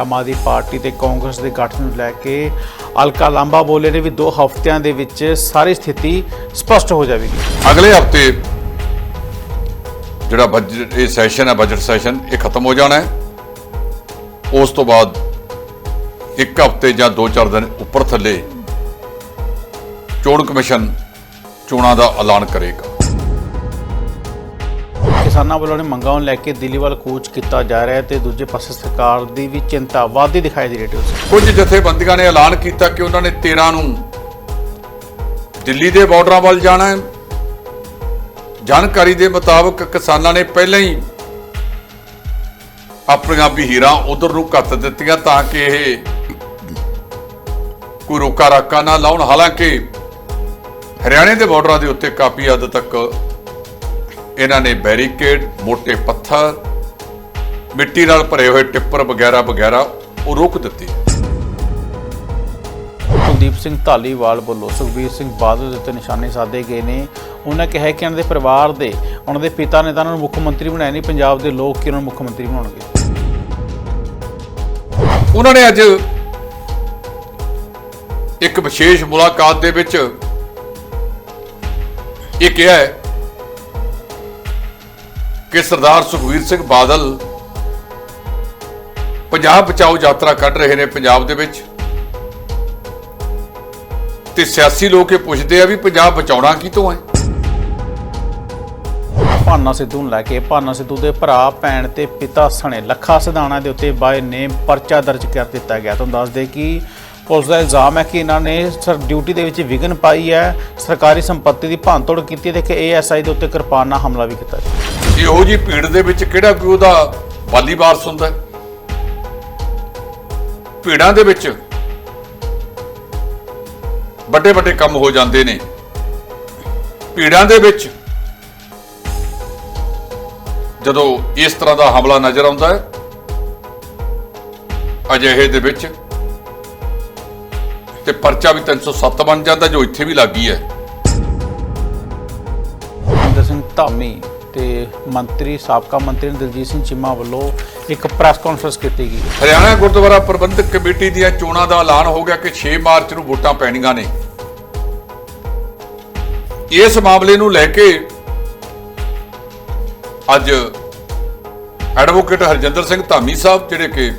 Aam Aadmi party ਤੇ ਕਾਂਗਰਸ ਦੇ ਗਠਨ ਨੂੰ ਲੈ ਕੇ ਅਲਕਾ ਲਾਂਬਾ ਬੋਲੇ ਨੇ ਵੀ 2 ਹਫ਼ਤਿਆਂ ਦੇ ਵਿੱਚ ਸਾਰੀ ਸਥਿਤੀ ਸਪਸ਼ਟ ਹੋ ਜਾਵੇਗੀ। ਅਗਲੇ ਹਫ਼ਤੇ ਜਿਹੜਾ ਬਜਟ ਇਹ ਸੈਸ਼ਨ ਹੈ ਬਜਟ ਸੈਸ਼ਨ ਇਹ ਖਤਮ ਹੋ ਜਾਣਾ ਹੈ। ਉਸ ਤੋਂ ਬਾਅਦ ਇੱਕ ਹਫ਼ਤੇ ਜਾਂ 2-4 ਦਿਨ ਉੱਪਰ ਥੱਲੇ ਚੋਣ ਕਮਿਸ਼ਨ ਚੋਣਾਂ ਦਾ ਐਲਾਨ ਕਰੇਗਾ। ਕਿਸਾਨਾਂ ਵੱਲੋਂ ਮੰਗਾਂ ਨੂੰ ਲੈ ਕੇ ਦਿੱਲੀ ਵੱਲ ਕੂਚ ਕੀਤਾ ਜਾ ਰਿਹਾ ਹੈ ਤੇ ਦੂਜੇ ਪਾਸੇ ਸਰਕਾਰ ਦੀ ਵੀ ਚਿੰਤਾ ਵਾਧੀ ਦਿਖਾਈ ਦੇ ਰਹੀ ਹੈ ਕੁਝ ਜਥੇਬੰਦੀਆਂ ਨੇ ਐਲਾਨ ਕੀਤਾ ਕਿ ਉਹਨਾਂ ਨੇ 13 ਨੂੰ ਦਿੱਲੀ ਦੇ ਬਾਰਡਰਾਂ ਵੱਲ ਜਾਣਾ ਹੈ। ਜਾਣਕਾਰੀ ਦੇ ਮੁਤਾਬਕ ਕਿਸਾਨਾਂ ਨੇ ਪਹਿਲਾਂ ਹੀ ਆਪਣੀਆਂ ਬਹੀਰਾਂ ਉਧਰ ਨੂੰ ਕੱਤ ਦਿੱਤੀਆਂ ਤਾਂ ਕਿ ਇਹ ਕੋਈ ਰੋਕਾ ਰਾਕਾ ਨਾ ਲਾਉਣ। ਹਾਲਾਂਕਿ ਹਰਿਆਣੇ ਦੇ ਬਾਰਡਰਾਂ ਦੇ ਉੱਤੇ ਕਾਫੀ ਹੱਦ ਤੱਕ ਇਹਨਾਂ ਨੇ ਬੈਰੀਕੇਡ ਮੋٹے ਪੱਥਰ ਮਿੱਟੀ ਨਾਲ ਭਰੇ ਹੋਏ ਟਿੱਪਰ ਵਗੈਰਾ ਵਗੈਰਾ ਉਹ ਰੋਕ ਦਿੱਤੀ। ਕੁਲਦੀਪ ਸਿੰਘ ਧਾਲੀਵਾਲ ਵੱਲੋਂ ਸੁਖਬੀਰ ਸਿੰਘ ਬਾਦਲ ਦੇ ਉੱਤੇ ਨਿਸ਼ਾਨੇ ਸਾਧੇ ਗਏ ਨੇ। ਉਹਨਾਂ ਕਿਹਾ ਕਿ ਉਹਨਾਂ ਦੇ ਪਰਿਵਾਰ ਦੇ ਉਹਨਾਂ ਦੇ ਪਿਤਾ ਨੇ ਤਾਂ ਉਹਨਾਂ ਨੂੰ ਮੁੱਖ ਮੰਤਰੀ ਬਣਾਇਆ ਨਹੀਂ ਪੰਜਾਬ ਦੇ ਲੋਕ ਕਿ ਉਹਨਾਂ ਨੂੰ ਮੁੱਖ ਮੰਤਰੀ ਬਣਾਉਣਗੇ। ਉਹਨਾਂ ਨੇ ਅੱਜ ਇੱਕ ਵਿਸ਼ੇਸ਼ ਮੁਲਾਕਾਤ ਦੇ ਵਿੱਚ ਇਹ ਕਿਹਾ ਹੈ ਕਿ ਸਰਦਾਰ ਸੁਖਵੀਰ ਸਿੰਘ ਬਾਦਲ ਪੰਜਾਬ ਬਚਾਓ ਯਾਤਰਾ ਕੱਢ ਰਹੇ ਨੇ ਪੰਜਾਬ ਦੇ ਵਿੱਚ। ਤੇ ਸਿਆਸੀ ਲੋਕ ਇਹ ਪੁੱਛਦੇ ਆ ਵੀ ਪੰਜਾਬ ਬਚਾਉਣਾ ਕਿਤੋਂ ਹੈ? ਭਾਨਾ ਸਿੱਧੂ ਨੂੰ ਲੈ ਕੇ ਭਾਨਾ ਸਿੱਧੂ ਦੇ ਭਰਾ, ਭੈਣ ਤੇ ਪਿਤਾ ਸਣੇ ਲੱਖਾ ਸਿਧਾਣਾ ਦੇ ਉੱਤੇ ਬਾਏ ਨੇਮ ਪਰਚਾ ਦਰਜ ਕਰ ਦਿੱਤਾ ਗਿਆ। ਤੁਹਾਨੂੰ ਦੱਸ ਦੇ ਕਿ ਪੁਲਿਸ ਦਾ ਇਲਜ਼ਾਮ ਹੈ ਕਿ ਇਹਨਾਂ ਨੇ ਸਰ ਡਿਊਟੀ ਦੇ ਵਿੱਚ ਵਿਘਨ ਪਾਈ ਹੈ। ਸਰਕਾਰੀ ਸੰਪਤੀ ਦੀ ਭੰਨਤੋੜ ਕੀਤੀ ਹੈ। ਤੇ ਕਿ ਏਐਸਆਈ ਦੇ ਉੱਤੇ ਕਿਰਪਾਨ ਨਾਲ ਹਮਲਾ ਵੀ ਕੀਤਾ। ਗਿਆ ਇਹੋ ਜੀ ਭੀੜ ਦੇ ਵਿੱਚ ਕਿਹੜਾ ਕੋਈ ਉਹਦਾ ਬਾਲੀ ਵਾਰਸ ਹੁੰਦਾ ਭੀੜਾਂ ਦੇ ਵਿੱਚ ਵੱਡੇ ਵੱਡੇ ਕੰਮ ਹੋ ਜਾਂਦੇ ਨੇ। ਭੀੜਾਂ ਦੇ ਵਿੱਚ ਜਦੋਂ ਇਸ ਤਰ੍ਹਾਂ ਦਾ ਹਮਲਾ ਨਜ਼ਰ ਆਉਂਦਾ ਹੈ, ਅਜਿਹੇ ਦੇ ਵਿੱਚ ਤੇ ਪਰਚਾ ਵੀ 307 ਬਣ ਜਾਂਦਾ ਜੋ ਇੱਥੇ ਵੀ ਲੱਗੀ ਹੈ। ਸਿੰਘ ਧਾਮੀ ਤੇ ਮੰਤਰੀ, ਸਾਬਕਾ ਮੰਤਰੀ ਦਲਜੀਤ ਸਿੰਘ ਚੀਮਾ ਵੱਲੋਂ ਇੱਕ ਪ੍ਰੈਸ ਕਾਨਫਰੰਸ ਕੀਤੀ ਗਈ। ਹਰਿਆਣਾ ਗੁਰਦੁਆਰਾ ਪ੍ਰਬੰਧਕ ਕਮੇਟੀ ਦੀਆਂ ਚੋਣਾਂ ਦਾ ਐਲਾਨ ਹੋ ਗਿਆ ਕਿ 6 ਮਾਰਚ ਨੂੰ ਵੋਟਾਂ ਪੈਣੀਆਂ ਨੇ। ਇਸ ਮਾਮਲੇ ਨੂੰ ਲੈ ਕੇ ਅੱਜ ਐਡਵੋਕੇਟ ਹਰਜਿੰਦਰ ਸਿੰਘ ਧਾਮੀ ਸਾਹਿਬ, ਜਿਹੜੇ ਕਿ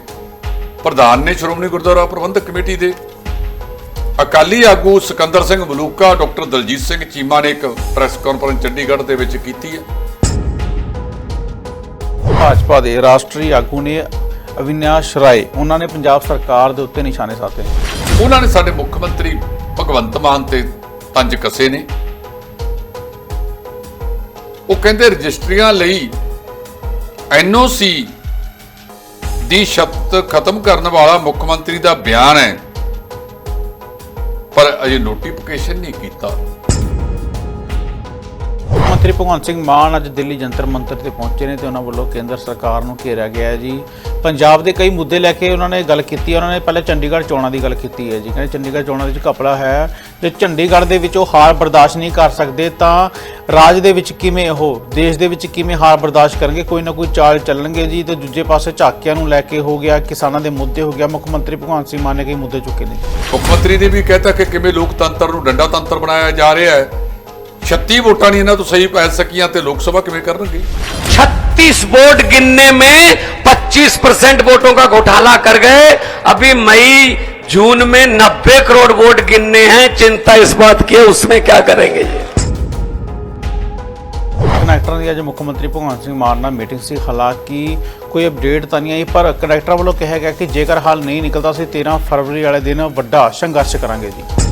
ਪ੍ਰਧਾਨ ਨੇ ਸ਼੍ਰੋਮਣੀ ਗੁਰਦੁਆਰਾ ਪ੍ਰਬੰਧਕ ਕਮੇਟੀ ਦੇ, ਅਕਾਲੀ ਆਗੂ ਸਿਕੰਦਰ ਸਿੰਘ ਮਲੂਕਾ ਡਾਕਟਰ ਦਲਜੀਤ ਸਿੰਘ ਚੀਮਾ ਨੇ ਇੱਕ ਪ੍ਰੈਸ ਕਾਨਫਰੰਸ ਚੰਡੀਗੜ੍ਹ ਦੇ ਵਿੱਚ ਕੀਤੀ ਹੈ। ਭਾਜਪਾ ਦੇ ਰਾਸ਼ਟਰੀ ਆਗੂ ਨੇ ਅਵਿਨਾਸ਼ ਰਾਏ, ਉਹਨਾਂ ਨੇ ਪੰਜਾਬ ਸਰਕਾਰ ਦੇ ਉੱਤੇ ਨਿਸ਼ਾਨੇ ਸਾਧੇ। ਉਹਨਾਂ ਨੇ ਸਾਡੇ ਮੁੱਖ ਮੰਤਰੀ ਭਗਵੰਤ ਮਾਨ ਤੇ ਤੰਜ ਕਸੇ ਨੇ। ਉਹ ਕਹਿੰਦੇ ਰਜਿਸਟਰੀਆਂ ਲਈ ਐਨਓਸੀ ਦੀ ਸ਼ਰਤ ਖਤਮ ਕਰਨ ਵਾਲਾ ਮੁੱਖ ਮੰਤਰੀ ਦਾ ਬਿਆਨ ਹੈ। ਪਰ ਅਜੇ ਨੋਟੀਫਿਕੇਸ਼ਨ ਨਹੀਂ ਕੀਤਾ। ਮੰਤਰੀ ਭਗਵੰਤ ਸਿੰਘ ਮਾਨ ਅੱਜ ਦਿੱਲੀ ਜੰਤਰ ਮੰਤਰ ਤੇ ਪਹੁੰਚੇ ਨੇ ਤੇ ਉਹਨਾਂ ਵੱਲੋਂ ਕੇਂਦਰ ਸਰਕਾਰ ਨੂੰ ਘੇਰਿਆ ਗਿਆ ਹੈ ਜੀ। ਪੰਜਾਬ ਦੇ ਕਈ ਮੁੱਦੇ ਲੈ ਕੇ ਉਹਨਾਂ ਨੇ ਗੱਲ ਕੀਤੀ ਹੈ। ਉਹਨਾਂ ਨੇ ਪਹਿਲੇ ਚੰਡੀਗੜ੍ਹ ਚੋਣਾਂ ਦੀ ਗੱਲ ਕੀਤੀ ਹੈ ਜੀ। ਕਹਿੰਦੇ ਚੰਡੀਗੜ੍ਹ ਚੋਣਾਂ ਵਿੱਚ ਘਪਲਾ ਹੈ ਜੇ ਚੰਡੀਗੜ੍ਹ ਦੇ ਵਿੱਚ ਉਹ ਹਾਰ ਬਰਦਾਸ਼ਤ ਨਹੀਂ ਕਰ ਸਕਦੇ ਤਾਂ ਰਾਜ ਦੇ ਵਿੱਚ ਕਿਵੇਂ ਉਹ ਦੇਸ਼ ਦੇ ਵਿੱਚ ਕਿਵੇਂ ਹਾਰ ਬਰਦਾਸ਼ਤ ਕਰਨਗੇ? ਕੋਈ ਨਾ ਕੋਈ ਚਾਲ ਚੱਲਣਗੇ ਜੀ ਤੇ ਦੂਜੇ ਪਾਸੇ ਝਾਕਿਆਂ ਨੂੰ ਲੈ ਕੇ ਹੋ ਗਿਆ, ਕਿਸਾਨਾਂ ਦੇ ਮੁੱਦੇ ਹੋ ਗਿਆ। ਮੁੱਖ ਮੰਤਰੀ ਭਗਵੰਤ ਸਿੰਘ ਮਾਨ ਨੇ ਕਈ ਮੁੱਦੇ ਚੁੱਕੇ ਨੇ। ਮੁੱਖ ਮੰਤਰੀ ਨੇ ਵੀ ਕਹਿਤਾ ਕਿ ਕਿਵੇਂ ਲੋਕਤੰਤਰ ਨੂੰ ਡੰਡਾ ਤੰਤਰ ਬਣਾਇਆ ਜਾ ਰਿਹਾ ਹੈ। 36 ਵੋਟਾਂ ਨਹੀਂ ਇਹਨਾਂ ਤੋਂ ਸਹੀ ਪੈ ਸਕੀਆਂ ਤੇ ਲੋਕ ਸਭਾ ਕਿਵੇਂ ਕਰਨਗੇ 36 वोट गिनने में 25 परसेंट वोटों का घोटाला कर गए अभी मई जून में 90 करोड़ वोट गिनने हैं चिंता इस बात की है उसमें क्या करेंगे ये ਕਨੈਕਟਰਾਂ ਦੀ ਅੱਜ ਮੁੱਖ ਮੰਤਰੀ ਭਗਵੰਤ ਸਿੰਘ ਮਾਨ ਨਾਲ ਮੀਟਿੰਗ ਸੀ ਹਾਲਾਂਕਿ ਕੋਈ ਅਪਡੇਟ ਤਾਂ ਨਹੀਂ ਆਈ ਪਰ ਕਨੈਕਟਰਾਂ ਵੱਲੋਂ ਕਿਹਾ ਗਿਆ ਕਿ ਜੇਕਰ ਹਾਲ ਨਹੀਂ ਨਿਕਲਦਾ ਸੀ 13 ਫਰਵਰੀ ਵਾਲੇ ਦਿਨ ਵੱਡਾ ਸੰਘਰਸ਼ ਕਰਾਂਗੇ ਜੀ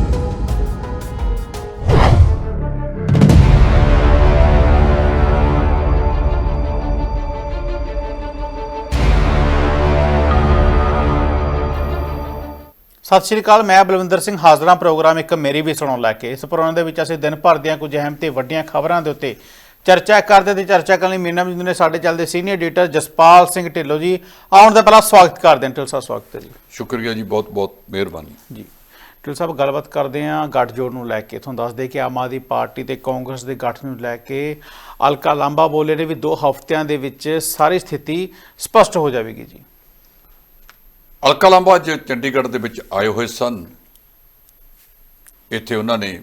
ਸਤਿ ਸ਼੍ਰੀ ਅਕਾਲ ਮੈਂ ਬਲਵਿੰਦਰ ਸਿੰਘ ਹਾਜ਼ਰਾਂ ਪ੍ਰੋਗਰਾਮ ਇੱਕ ਮੇਰੀ ਵੀ ਸੁਣੋ ਲੈ ਕੇ। ਇਸ ਪ੍ਰੋਗਰਾਮ ਦੇ ਵਿੱਚ ਅਸੀਂ ਦਿਨ ਭਰ ਦੀਆਂ ਕੁਝ ਅਹਿਮ ਤੇ ਵੱਡੀਆਂ ਖਬਰਾਂ ਦੇ ਉੱਤੇ ਚਰਚਾ ਕਰਦੇ ਤੇ ਚਰਚਾ ਕਰਨ ਲਈ ਮੇਰੇ ਨਾਲ ਮੌਜੂਦ ਨੇ ਸਾਡੇ ਚੱਲਦੇ ਸੀਨੀਅਰ ਐਡੀਟਰ ਜਸਪਾਲ ਸਿੰਘ ਢਿੱਲੋਂ ਜੀ ਆਉਣ ਦਾ ਪਹਿਲਾਂ ਸਵਾਗਤ ਕਰਦੇ ਹਾਂ। ਢਿੱਲੋਂ ਸਾਹਿਬ ਸਵਾਗਤ ਹੈ ਜੀ। ਸ਼ੁਕਰੀਆ ਜੀ ਬਹੁਤ ਬਹੁਤ ਮਿਹਰਬਾਨੀ। ਜੀ। ਢਿੱਲੋਂ ਸਾਹਿਬ ਗੱਲਬਾਤ ਕਰਦੇ ਹਾਂ ਗੱਠਜੋੜ ਨੂੰ ਲੈ ਕੇ। ਤੁਹਾਨੂੰ ਦੱਸਦੇ ਕਿ ਆਮ ਆਦਮੀ ਪਾਰਟੀ ਤੇ ਕਾਂਗਰਸ ਦੇ ਗਠਨ ਨੂੰ ਲੈ ਕੇ ਅਲਕਾ ਲਾਂਬਾ ਬੋਲੇ ਨੇ ਵੀ 2 ਹਫ਼ਤਿਆਂ ਦੇ ਵਿੱਚ ਸਾਰੀ ਸਥਿਤੀ ਸਪਸ਼ਟ ਹੋ ਜਾਵੇਗੀ ਜੀ। ਅਲਕਾ ਲਾਂਬਾ ਅੱਜ ਚੰਡੀਗੜ੍ਹ ਦੇ ਵਿੱਚ ਆਏ ਹੋਏ ਸਨ। ਇੱਥੇ ਉਹਨਾਂ ਨੇ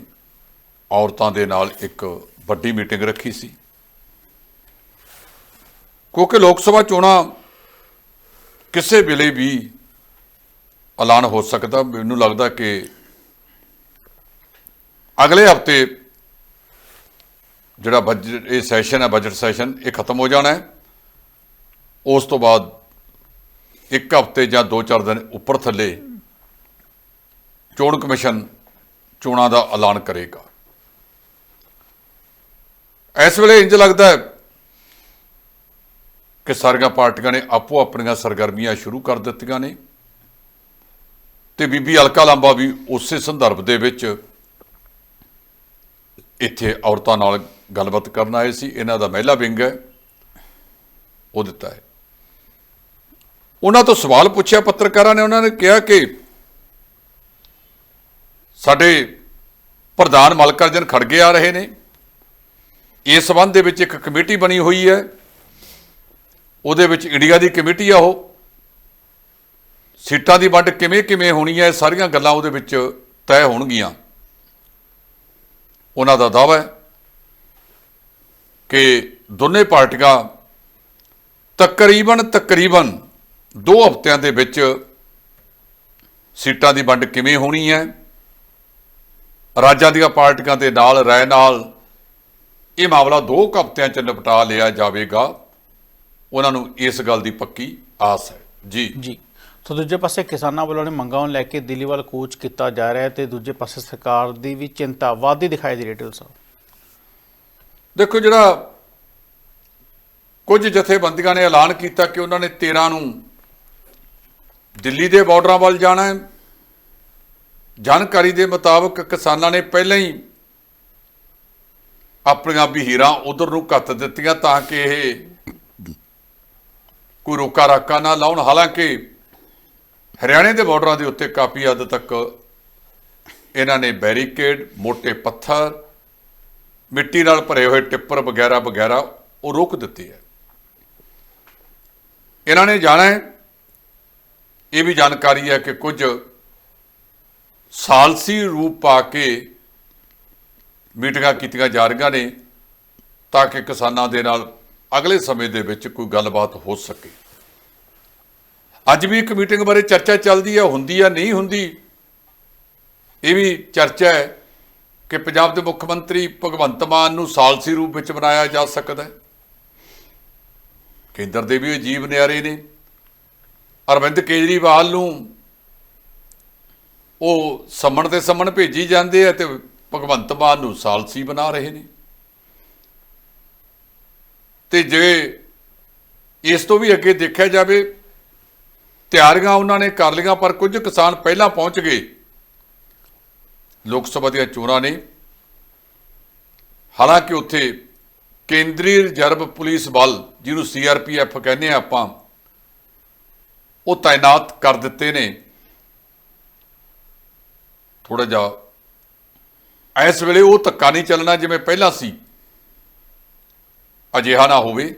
ਔਰਤਾਂ ਦੇ ਨਾਲ ਇੱਕ ਵੱਡੀ ਮੀਟਿੰਗ ਰੱਖੀ ਸੀ। ਕਿਉਂਕਿ ਲੋਕ ਸਭਾ ਚੋਣਾਂ ਕਿਸੇ ਵੇਲੇ ਵੀ ਐਲਾਨ ਹੋ ਸਕਦਾ, ਮੈਨੂੰ ਲੱਗਦਾ ਕਿ ਅਗਲੇ ਹਫ਼ਤੇ ਜਿਹੜਾ ਬਜਟ, ਇਹ ਸੈਸ਼ਨ ਹੈ, ਬਜਟ ਸੈਸ਼ਨ, ਇਹ ਖਤਮ ਹੋ ਜਾਣਾ ਹੈ। ਉਸ ਤੋਂ ਬਾਅਦ ਇੱਕ ਹਫ਼ਤੇ ਜਾਂ 2-4 ਦਿਨ ਉੱਪਰ ਥੱਲੇ ਚੋਣ ਕਮਿਸ਼ਨ ਚੋਣਾਂ ਦਾ ਐਲਾਨ ਕਰੇਗਾ। ਇਸ ਵੇਲੇ ਇੰਜ ਲੱਗਦਾ ਹੈ ਕਿ ਸਾਰੀਆਂ ਪਾਰਟੀਆਂ ਨੇ ਆਪੋ ਆਪਣੀਆਂ ਸਰਗਰਮੀਆਂ ਸ਼ੁਰੂ ਕਰ ਦਿੱਤੀਆਂ ਨੇ ਤੇ ਬੀਬੀ ਅਲਕਾ ਲਾਂਬਾ ਵੀ ਉਸੇ ਸੰਦਰਭ ਦੇ ਵਿੱਚ ਇੱਥੇ ਔਰਤਾਂ ਨਾਲ ਗੱਲਬਾਤ ਕਰਨ ਆਏ ਸੀ। ਇਹਨਾਂ ਦਾ ਮਹਿਲਾ ਵਿੰਗ ਹੈ, ਉਹ ਦਿੱਤਾ ਹੈ। ਉਹਨਾਂ ਤੋਂ ਸਵਾਲ ਪੁੱਛਿਆ, ਪੱਤਰਕਾਰਾਂ ਨੇ ਉਹਨਾਂ ਨੇ ਕਿਹਾ ਕਿ ਸਾਡੇ ਪ੍ਰਧਾਨ ਮਲਕਰਜਨ ਖੜਗੇ ਆ ਰਹੇ ਨੇ। ਇਸ ਸੰਬੰਧ ਦੇ ਵਿੱਚ ਇੱਕ ਕਮੇਟੀ ਬਣੀ ਹੋਈ ਹੈ। ਉਹਦੇ ਵਿੱਚ ਇੰਡੀਆ ਦੀ ਕਮੇਟੀ ਆ ਉਹ। ਸੀਟਾਂ ਦੀ ਵੰਡ ਕਿਵੇਂ ਕਿਵੇਂ ਹੋਣੀ ਹੈ, ਇਹ ਸਾਰੀਆਂ ਗੱਲਾਂ ਉਹਦੇ ਵਿੱਚ ਤੈਅ ਹੋਣਗੀਆਂ। ਉਹਨਾਂ ਦਾ ਦਾਅਵਾ ਹੈ ਕਿ ਦੋਨੇ ਪਾਰਟੀਆਂ ਤਕਰੀਬਨ ਤਕਰੀਬਨ 2 ਹਫ਼ਤਿਆਂ ਦੇ ਵਿੱਚ ਸੀਟਾਂ ਦੀ ਵੰਡ ਕਿਵੇਂ ਹੋਣੀ ਹੈ? ਰਾਜਾਂ ਦੀਆਂ ਪਾਰਟੀਆਂ ਦੇ ਨਾਲ ਰਹਿ ਨਾਲ ਇਹ ਮਾਮਲਾ 2 ਹਫ਼ਤਿਆਂ ਚ ਨਿਪਟਾ ਲਿਆ ਜਾਵੇਗਾ। ਉਹਨਾਂ ਨੂੰ ਇਸ ਗੱਲ ਦੀ ਪੱਕੀ ਆਸ ਹੈ। ਜੀ। ਜੀ। ਸੋ ਦੂਜੇ ਪਾਸੇ ਕਿਸਾਨਾਂ ਵੱਲੋਂ ਨੇ ਮੰਗਾਂ ਨੂੰ ਲੈ ਕੇ ਦਿੱਲੀ ਵੱਲ ਕੂਚ ਕੀਤਾ ਜਾ ਰਿਹਾ ਹੈ ਤੇ ਦੂਜੇ ਪਾਸੇ ਸਰਕਾਰ ਦੀ ਵੀ ਚਿੰਤਾ ਵਾਧੀ ਦਿਖਾਈ ਦੇ ਰਹੀ ਹੈ ਸਾਹਿਬ। ਦੇਖੋ ਜਿਹੜਾ ਕੁਝ ਜਥੇਬੰਦੀਆਂ ਨੇ ਐਲਾਨ ਕੀਤਾ ਕਿ ਉਹਨਾਂ ਨੇ 13 ਨੂੰ ਦਿੱਲੀ ਦੇ ਬਾਰਡਰਾਂ ਵੱਲ ਜਾਣਾ ਹੈ। ਜਾਣਕਾਰੀ ਦੇ ਮੁਤਾਬਕ ਕਿਸਾਨਾਂ ਨੇ ਪਹਿਲਾਂ ਹੀ ਆਪਣੀਆਂ ਬਹੀਰਾਂ ਉਧਰ ਨੂੰ ਕੱਤ ਦਿੱਤੀਆਂ ਤਾਂ ਕਿ ਇਹ ਕੋਈ ਰੋਕਾ ਰਾਕਾ ਨਾ ਲਾਉਣ। ਹਾਲਾਂਕਿ ਹਰਿਆਣੇ ਦੇ ਬਾਰਡਰਾਂ ਦੇ ਉੱਤੇ ਕਾਫੀ ਹੱਦ ਤੱਕ ਇਹਨਾਂ ਨੇ ਬੈਰੀਕੇਡ ਮੋٹے ਪੱਥਰ, ਮਿੱਟੀ ਨਾਲ ਭਰੇ ਹੋਏ ਟਿੱਪਰ ਵਗੈਰਾ ਵਗੈਰਾ ਉਹ ਰੋਕ ਦਿੱਤੇ ਹੈ। ਇਹਨਾਂ ਨੇ ਜਾਣਾ ਹੈ ਇਹ ਵੀ ਜਾਣਕਾਰੀ ਹੈ ਕਿ ਕੁਝ ਸਾਲਸੀ ਰੂਪ ਪਾ ਕੇ ਮੀਟਿੰਗਾਂ ਕੀਤੀਆਂ ਜਾ ਰਹੀਆਂ ਨੇ ਤਾਂ ਕਿ ਕਿਸਾਨਾਂ ਦੇ ਨਾਲ ਅਗਲੇ ਸਮੇਂ ਦੇ ਵਿੱਚ ਕੋਈ ਗੱਲਬਾਤ ਹੋ ਸਕੇ। ਅੱਜ ਵੀ ਇੱਕ ਮੀਟਿੰਗ ਬਾਰੇ ਚਰਚਾ ਚੱਲਦੀ ਹੈ, ਹੁੰਦੀ ਜਾਂ ਨਹੀਂ ਹੁੰਦੀ, ਇਹ ਵੀ ਚਰਚਾ ਹੈ ਕਿ ਪੰਜਾਬ ਦੇ ਮੁੱਖ ਮੰਤਰੀ ਭਗਵੰਤ ਮਾਨ ਨੂੰ ਸਾਲਸੀ ਰੂਪ ਵਿੱਚ ਬਣਾਇਆ ਜਾ ਸਕਦਾ ਹੈ। ਕੇਂਦਰ ਦੇ ਵੀ ਅਜੀਬ ਨਿਆਰੇ ਨੇ। ਅਰਵਿੰਦ ਕੇਜਰੀਵਾਲ ਨੂੰ ਉਹ ਸੰਮਣ ਤੇ ਸੰਮਣ ਭੇਜੀ ਜਾਂਦੇ ਆ ਤੇ ਭਗਵੰਤ ਮਾਨ ਨੂੰ ਸਾਲਸੀ ਬਣਾ ਰਹੇ ਨੇ। ਤੇ ਜੇ ਇਸ ਤੋਂ ਵੀ ਅੱਗੇ ਦੇਖਿਆ ਜਾਵੇ, ਤਿਆਰੀਆਂ ਉਹਨਾਂ ਨੇ ਕਰ ਲਈਆਂ, ਪਰ ਕੁਝ ਕਿਸਾਨ ਪਹਿਲਾਂ ਪਹੁੰਚ ਗਏ। ਲੋਕ ਸਭਾ ਦੀਆਂ ਚੋਣਾਂ ਨੇ। ਹਾਲਾਂਕਿ ਉੱਥੇ ਕੇਂਦਰੀ ਰਿਜ਼ਰਵ ਪੁਲਿਸ ਬਲ, ਜਿਹਨੂੰ ਸੀਆਰਪੀਐਫ ਕਹਿੰਦੇ ਆ ਆਪਾਂ ਉਹ ਤਾਇਨਾਤ ਕਰ ਦਿੱਤੇ ਨੇ। ਥੋੜਾ ਜਿਹਾ ਇਸ ਵੇਲੇ ਉਹ ਧੱਕਾ ਨਹੀਂ ਚੱਲਣਾ ਜਿਵੇਂ ਪਹਿਲਾਂ ਸੀ। ਅਜਿਹਾ ਨਾ ਹੋਵੇ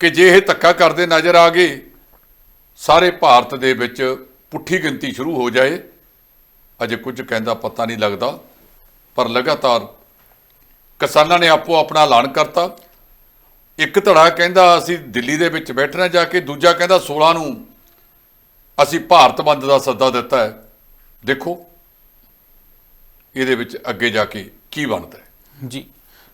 ਕਿ ਜੇ ਇਹ ਧੱਕਾ ਕਰਦੇ ਨਜ਼ਰ ਆ ਗਏ, ਸਾਰੇ ਭਾਰਤ ਦੇ ਵਿੱਚ ਪੁੱਠੀ ਗਿਣਤੀ ਸ਼ੁਰੂ ਹੋ ਜਾਏ, ਅਜੇ ਕੁਝ ਕਹਿੰਦਾ ਪਤਾ ਨਹੀਂ ਲੱਗਦਾ, ਪਰ ਲਗਾਤਾਰ ਕਿਸਾਨਾਂ ਨੇ ਆਪੋ ਆਪਣਾ ਐਲਾਨ ਕਰਤਾ। ਇੱਕ ਧੜਾ ਕਹਿੰਦਾ ਅਸੀਂ ਦਿੱਲੀ ਦੇ ਵਿੱਚ ਬੈਠਣਾ ਜਾ ਕੇ ਦੂਜਾ ਕਹਿੰਦਾ 16 ਨੂੰ ਅਸੀਂ ਭਾਰਤ ਬੰਦ ਦਾ ਸੱਦਾ ਦਿੱਤਾ ਹੈ। ਦੇਖੋ ਇਹਦੇ ਵਿੱਚ ਅੱਗੇ ਜਾ ਕੇ ਕੀ ਬਣਦਾ ਹੈ। ਜੀ।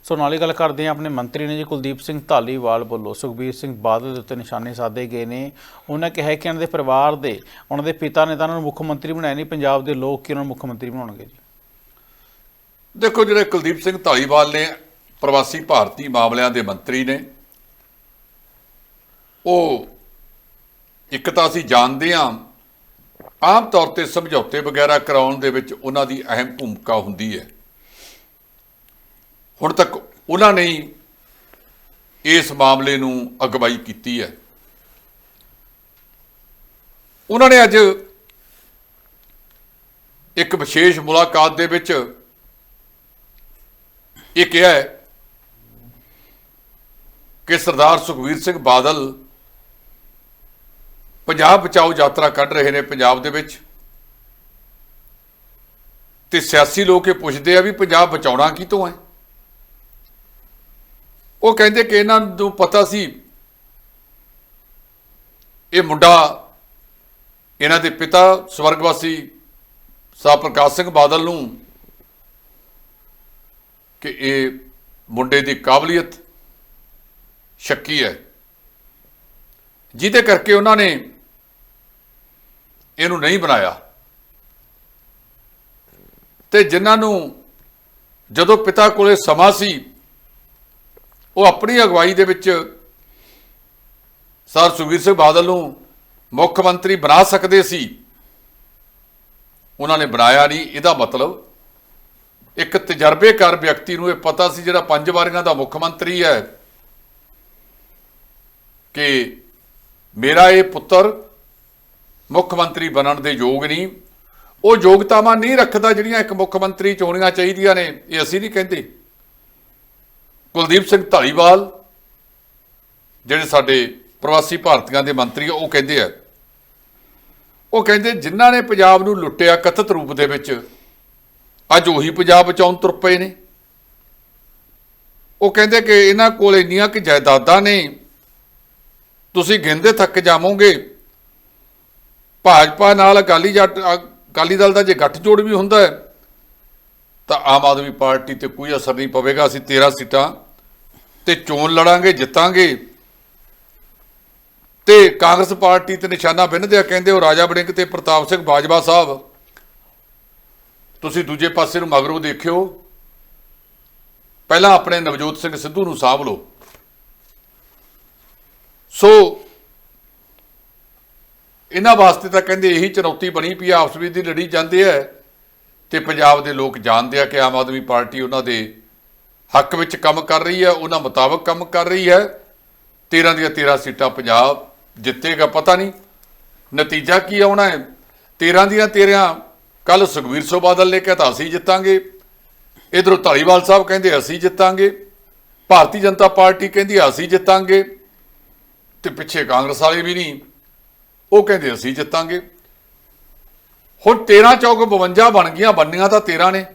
ਸੋ ਨਾਲ ਗੱਲ ਕਰਦੇ ਹਾਂ ਆਪਣੇ ਮੰਤਰੀ ਨੇ ਜੀ ਕੁਲਦੀਪ ਸਿੰਘ ਧਾਲੀਵਾਲ ਵੱਲੋਂ। ਸੁਖਬੀਰ ਸਿੰਘ ਬਾਦਲ ਦੇ ਉੱਤੇ ਨਿਸ਼ਾਨੇ ਸਾਧੇ ਗਏ ਨੇ। ਉਹਨਾਂ ਕਿਹਾ ਕਿ ਉਹਨਾਂ ਦੇ ਪਰਿਵਾਰ ਦੇ ਉਹਨਾਂ ਦੇ ਪਿਤਾ ਨੇ ਤਾਂ ਉਹਨਾਂ ਨੂੰ ਮੁੱਖ ਮੰਤਰੀ ਬਣਾਇਆ ਨਹੀਂ ਪੰਜਾਬ ਦੇ ਲੋਕ ਕਿ ਉਹਨਾਂ ਨੂੰ ਮੁੱਖ ਮੰਤਰੀ ਬਣਾਉਣਗੇ ਜੀ? ਦੇਖੋ ਜਿਹੜੇ ਕੁਲਦੀਪ ਸਿੰਘ ਧਾਲੀਵਾਲ ਨੇ ਪ੍ਰਵਾਸੀ ਭਾਰਤੀ ਮਾਮਲਿਆਂ ਦੇ ਮੰਤਰੀ ਨੇ। ਉਹ ਇੱਕ ਤਾਂ ਅਸੀਂ ਜਾਣਦੇ ਹਾਂ, ਆਮ ਤੌਰ ਤੇ ਸਮਝੌਤੇ ਵਗੈਰਾ ਕਰਾਉਣ ਦੇ ਵਿੱਚ ਉਹਨਾਂ ਦੀ ਅਹਿਮ ਭੂਮਿਕਾ ਹੁੰਦੀ ਹੈ। ਹੁਣ ਤੱਕ ਉਹਨਾਂ ਨੇ ਇਸ ਮਾਮਲੇ ਨੂੰ ਅਗਵਾਈ ਕੀਤੀ ਹੈ। ਉਹਨਾਂ ਨੇ ਅੱਜ ਇੱਕ ਵਿਸ਼ੇਸ਼ ਮੁਲਾਕਾਤ ਦੇ ਵਿੱਚ ਇਹ ਕਿਹਾ ਹੈ ਕਿ ਸਰਦਾਰ ਸੁਖਵੀਰ ਸਿੰਘ ਬਾਦਲ ਪੰਜਾਬ ਬਚਾਓ ਯਾਤਰਾ ਕੱਢ ਰਹੇ ਨੇ ਪੰਜਾਬ ਦੇ ਵਿੱਚ। ਤੇ ਸਿਆਸੀ ਲੋਕ ਇਹ ਪੁੱਛਦੇ ਆ ਵੀ ਪੰਜਾਬ ਬਚਾਉਣਾ ਕੀ ਤੋਂ ਹੈ? ਉਹ ਕਹਿੰਦੇ ਕਿ ਇਹਨਾਂ ਨੂੰ ਪਤਾ ਸੀ ਇਹ ਮੁੰਡਾ ਇਹਨਾਂ ਦੇ ਪਿਤਾ ਸਵਰਗਵਾਸੀ ਸਾਹਿਬ ਪ੍ਰਕਾਸ਼ ਸਿੰਘ ਬਾਦਲ ਨੂੰ ਕਿ ਇਹ ਮੁੰਡੇ ਦੀ ਕਾਬਲੀਅਤ ਸ਼ੱਕੀ ਹੈ। ਜਿਹਦੇ ਕਰਕੇ ਉਹਨਾਂ ਨੇ ਇਹਨੂੰ ਨਹੀਂ ਬਣਾਇਆ। ਤੇ ਜਿਨ੍ਹਾਂ ਨੂੰ ਜਦੋਂ ਪਿਤਾ ਕੋਲੇ ਸਮਾਂ ਸੀ, ਉਹ ਆਪਣੀ ਅਗਵਾਈ ਦੇ ਵਿੱਚ ਸਰ ਸੁਖਬੀਰ ਸਿੰਘ ਬਾਦਲ ਨੂੰ ਮੁੱਖ ਮੰਤਰੀ ਬਣਾ ਸਕਦੇ ਸੀ। ਉਹਨਾਂ ਨੇ ਬਣਾਇਆ ਨਹੀਂ। ਇਹਦਾ ਮਤਲਬ ਇੱਕ ਤਜਰਬੇਕਾਰ ਵਿਅਕਤੀ ਨੂੰ ਇਹ ਪਤਾ ਸੀ ਜਿਹੜਾ ਪੰਜ ਵਾਰੀਆਂ ਦਾ ਮੁੱਖ ਮੰਤਰੀ ਹੈ। ਕਿ ਮੇਰਾ ਇਹ ਪੁੱਤਰ ਮੁੱਖ ਮੰਤਰੀ ਬਣਨ ਦੇ ਯੋਗ ਨਹੀਂ। ਉਹ ਯੋਗਤਾਵਾਂ ਨਹੀਂ ਰੱਖਦਾ ਜਿਹੜੀਆਂ ਇੱਕ ਮੁੱਖ ਮੰਤਰੀ ਚ ਹੋਣੀਆਂ ਚਾਹੀਦੀਆਂ ਨੇ, ਇਹ ਅਸੀਂ ਨਹੀਂ ਕਹਿੰਦੇ। ਕੁਲਦੀਪ ਸਿੰਘ ਢਾਲੀਵਾਲ ਜਿਹੜੇ ਸਾਡੇ ਪ੍ਰਵਾਸੀ ਭਾਰਤੀਆਂ ਦੇ ਮੰਤਰੀ ਆ, ਉਹ ਕਹਿੰਦੇ ਆ। ਉਹ ਕਹਿੰਦੇ, ਜਿਨ੍ਹਾਂ ਨੇ ਪੰਜਾਬ ਨੂੰ ਲੁੱਟਿਆ ਕਥਿਤ ਰੂਪ ਦੇ ਵਿੱਚ, ਅੱਜ ਉਹੀ ਪੰਜਾਬ ਬਚਾਉਣ ਤੁਰ ਪਏ ਨੇ। ਉਹ ਕਹਿੰਦੇ ਕਿ ਇਹਨਾਂ ਕੋਲ ਇੰਨੀਆਂ ਕਿ ਜਾਇਦਾਦਾਂ ਨੇ ਤੁਸੀਂ ਗਿੰਦੇ ਥੱਕ ਜਾਵੋਗੇ। ਭਾਜਪਾ ਨਾਲ ਅਕਾਲੀ ਜੱਟ, ਅਕਾਲੀ ਦਲ ਦਾ ਜੇ ਗੱਠਜੋੜ ਵੀ ਹੁੰਦਾ ਹੈ, ਤਾਂ ਆਮ ਆਦਮੀ ਪਾਰਟੀ ਤੇ ਕੋਈ ਅਸਰ ਨਹੀਂ ਪਵੇਗਾ। ਅਸੀਂ 13 ਸੀਟਾਂ ਤੇ ਚੋਣ ਲੜਾਂਗੇ, ਜਿੱਤਾਂਗੇ। ਤੇ ਕਾਂਗਰਸ ਪਾਰਟੀ ਤੇ ਨਿਸ਼ਾਨਾ ਬਿੰਨਦੇ ਆ ਕਹਿੰਦੇ ਉਹ ਰਾਜਾ ਬੜਿੰਗ ਤੇ ਪ੍ਰਤਾਪ ਸਿੰਘ ਬਾਜਵਾ ਸਾਹਿਬ, ਤੁਸੀਂ ਦੂਜੇ ਪਾਸੇ ਨੂੰ ਮਗਰੋਂ ਦੇਖਿਓ। ਪਹਿਲਾਂ ਆਪਣੇ ਨਵਜੋਤ ਸਿੰਘ ਸਿੱਧੂ ਨੂੰ ਸਾਂਭ ਲਓ। ਸੋ, ਇਹਨਾਂ ਵਾਸਤੇ ਤਾਂ ਕਹਿੰਦੇ ਇਹੀ ਚੁਣੌਤੀ ਬਣੀ ਪਈ ਆਪਸ ਵਿੱਚ ਦੀ ਲੜੀ ਜਾਂਦੇ ਆ ਤੇ ਪੰਜਾਬ ਦੇ ਲੋਕ ਜਾਣਦੇ ਆ ਕਿ ਆਮ ਆਦਮੀ ਪਾਰਟੀ ਉਹਨਾਂ ਦੇ ਹੱਕ ਵਿੱਚ ਕੰਮ ਕਰ ਰਹੀ ਹੈ ਉਹਨਾਂ ਮੁਤਾਬਕ ਕੰਮ ਕਰ ਰਹੀ ਹੈ 13 ਦੀਆਂ 13 ਸੀਟਾਂ ਪੰਜਾਬ ਜਿੱਤੇਗਾ, ਪਤਾ ਨਹੀਂ। ਨਤੀਜਾ ਕੀ ਆਉਣਾ ਹੈ? 13 ਦੀਆਂ 13 ਕੱਲ ਸੁਖਵੀਰ ਸਿੰਘ ਬਾਦਲ ਨੇ ਕਿਹਾ ਤਾਂ ਅਸੀਂ ਜਿੱਤਾਂਗੇ। ਇਧਰੋਂ ਧਾਲੀਵਾਲ ਸਾਹਿਬ ਕਹਿੰਦੇ ਅਸੀਂ ਜਿੱਤਾਂਗੇ। ਭਾਰਤੀ ਜਨਤਾ ਪਾਰਟੀ ਕਹਿੰਦੀ ਅਸੀਂ ਜਿੱਤਾਂਗੇ। ਤੇ ਪਿੱਛੇ ਕਾਂਗਰਸ ਵਾਲੇ ਵੀ ਨਹੀਂ। ਉਹ ਕਹਿੰਦੇ, ਅਸੀਂ ਜਿੱਤਾਂਗੇ। ਹੁਣ 13 ਚੌਕ 52 ਬਣ ਗਈਆਂ ਬੰਨੀਆਂ ਤਾਂ 13 ਨੇ।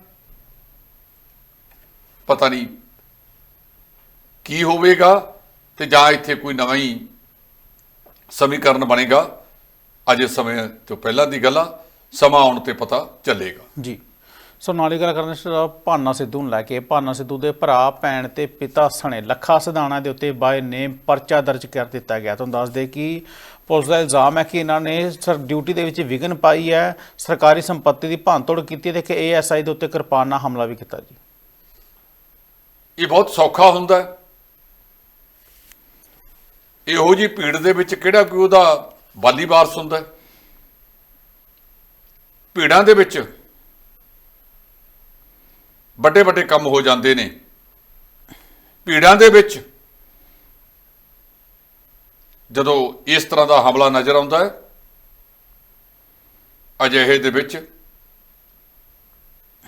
ਪਤਾ ਨਹੀਂ ਕੀ ਹੋਵੇਗਾ ਤੇ ਜਾਂ ਇੱਥੇ ਕੋਈ ਨਵਾਂ ਹੀ ਸਮੀਕਰਨ ਬਣੇਗਾ। ਅਜੇ ਸਮੇਂ ਤੋਂ ਪਹਿਲਾਂ ਦੀ ਗੱਲਾਂ, ਸਮਾਂ ਆਉਣ ਤੇ ਪਤਾ ਚੱਲੇਗਾ। ਜੀ। ਸੋ ਨਾਲ ਹੀ ਗੱਲ ਕਰਨ ਸਰ ਭਾਨਾ ਸਿੱਧੂ ਨੂੰ ਲੈ ਕੇ, ਭਾਨਾ ਸਿੱਧੂ ਦੇ ਭਰਾ, ਭੈਣ ਤੇ ਪਿਤਾ ਸਣੇ ਲੱਖਾ ਸਿਧਾਣਾ ਦੇ ਉੱਤੇ ਬਾਏ ਨੇਮ ਪਰਚਾ ਦਰਜ ਕਰ ਦਿੱਤਾ ਗਿਆ। ਤੁਹਾਨੂੰ ਦੱਸ ਦੇ ਕਿ ਪੁਲਿਸ ਦਾ ਇਲਜ਼ਾਮ ਹੈ ਕਿ ਇਹਨਾਂ ਨੇ ਸਰ ਡਿਊਟੀ ਦੇ ਵਿੱਚ ਵਿਘਨ ਪਾਈ ਹੈ, ਸਰਕਾਰੀ ਸੰਪਤੀ ਦੀ ਭੰਨਤੋੜ ਕੀਤੀ ਹੈ ਤੇ ਕਿ ਏਐਸਆਈ ਦੇ ਉੱਤੇ ਕਿਰਪਾਨ ਨਾਲ ਹਮਲਾ ਵੀ ਕੀਤਾ ਜੀ। ਇਹ ਬਹੁਤ ਸੌਖਾ ਹੁੰਦਾ ਇਹੋ ਜੀ ਭੀੜ ਦੇ ਵਿੱਚ ਕਿਹੜਾ ਕੋਈ ਉਹਦਾ ਬਾਲੀ ਵਾਰਸ ਹੁੰਦਾ ਭੀੜਾਂ ਦੇ ਵਿੱਚ ਵੱਡੇ ਵੱਡੇ ਕੰਮ ਹੋ ਜਾਂਦੇ ਨੇ। ਭੀੜਾਂ ਦੇ ਵਿੱਚ ਜਦੋਂ ਇਸ ਤਰ੍ਹਾਂ ਦਾ ਹਮਲਾ ਨਜ਼ਰ ਆਉਂਦਾ ਹੈ, ਅਜਿਹੇ ਦੇ ਵਿੱਚ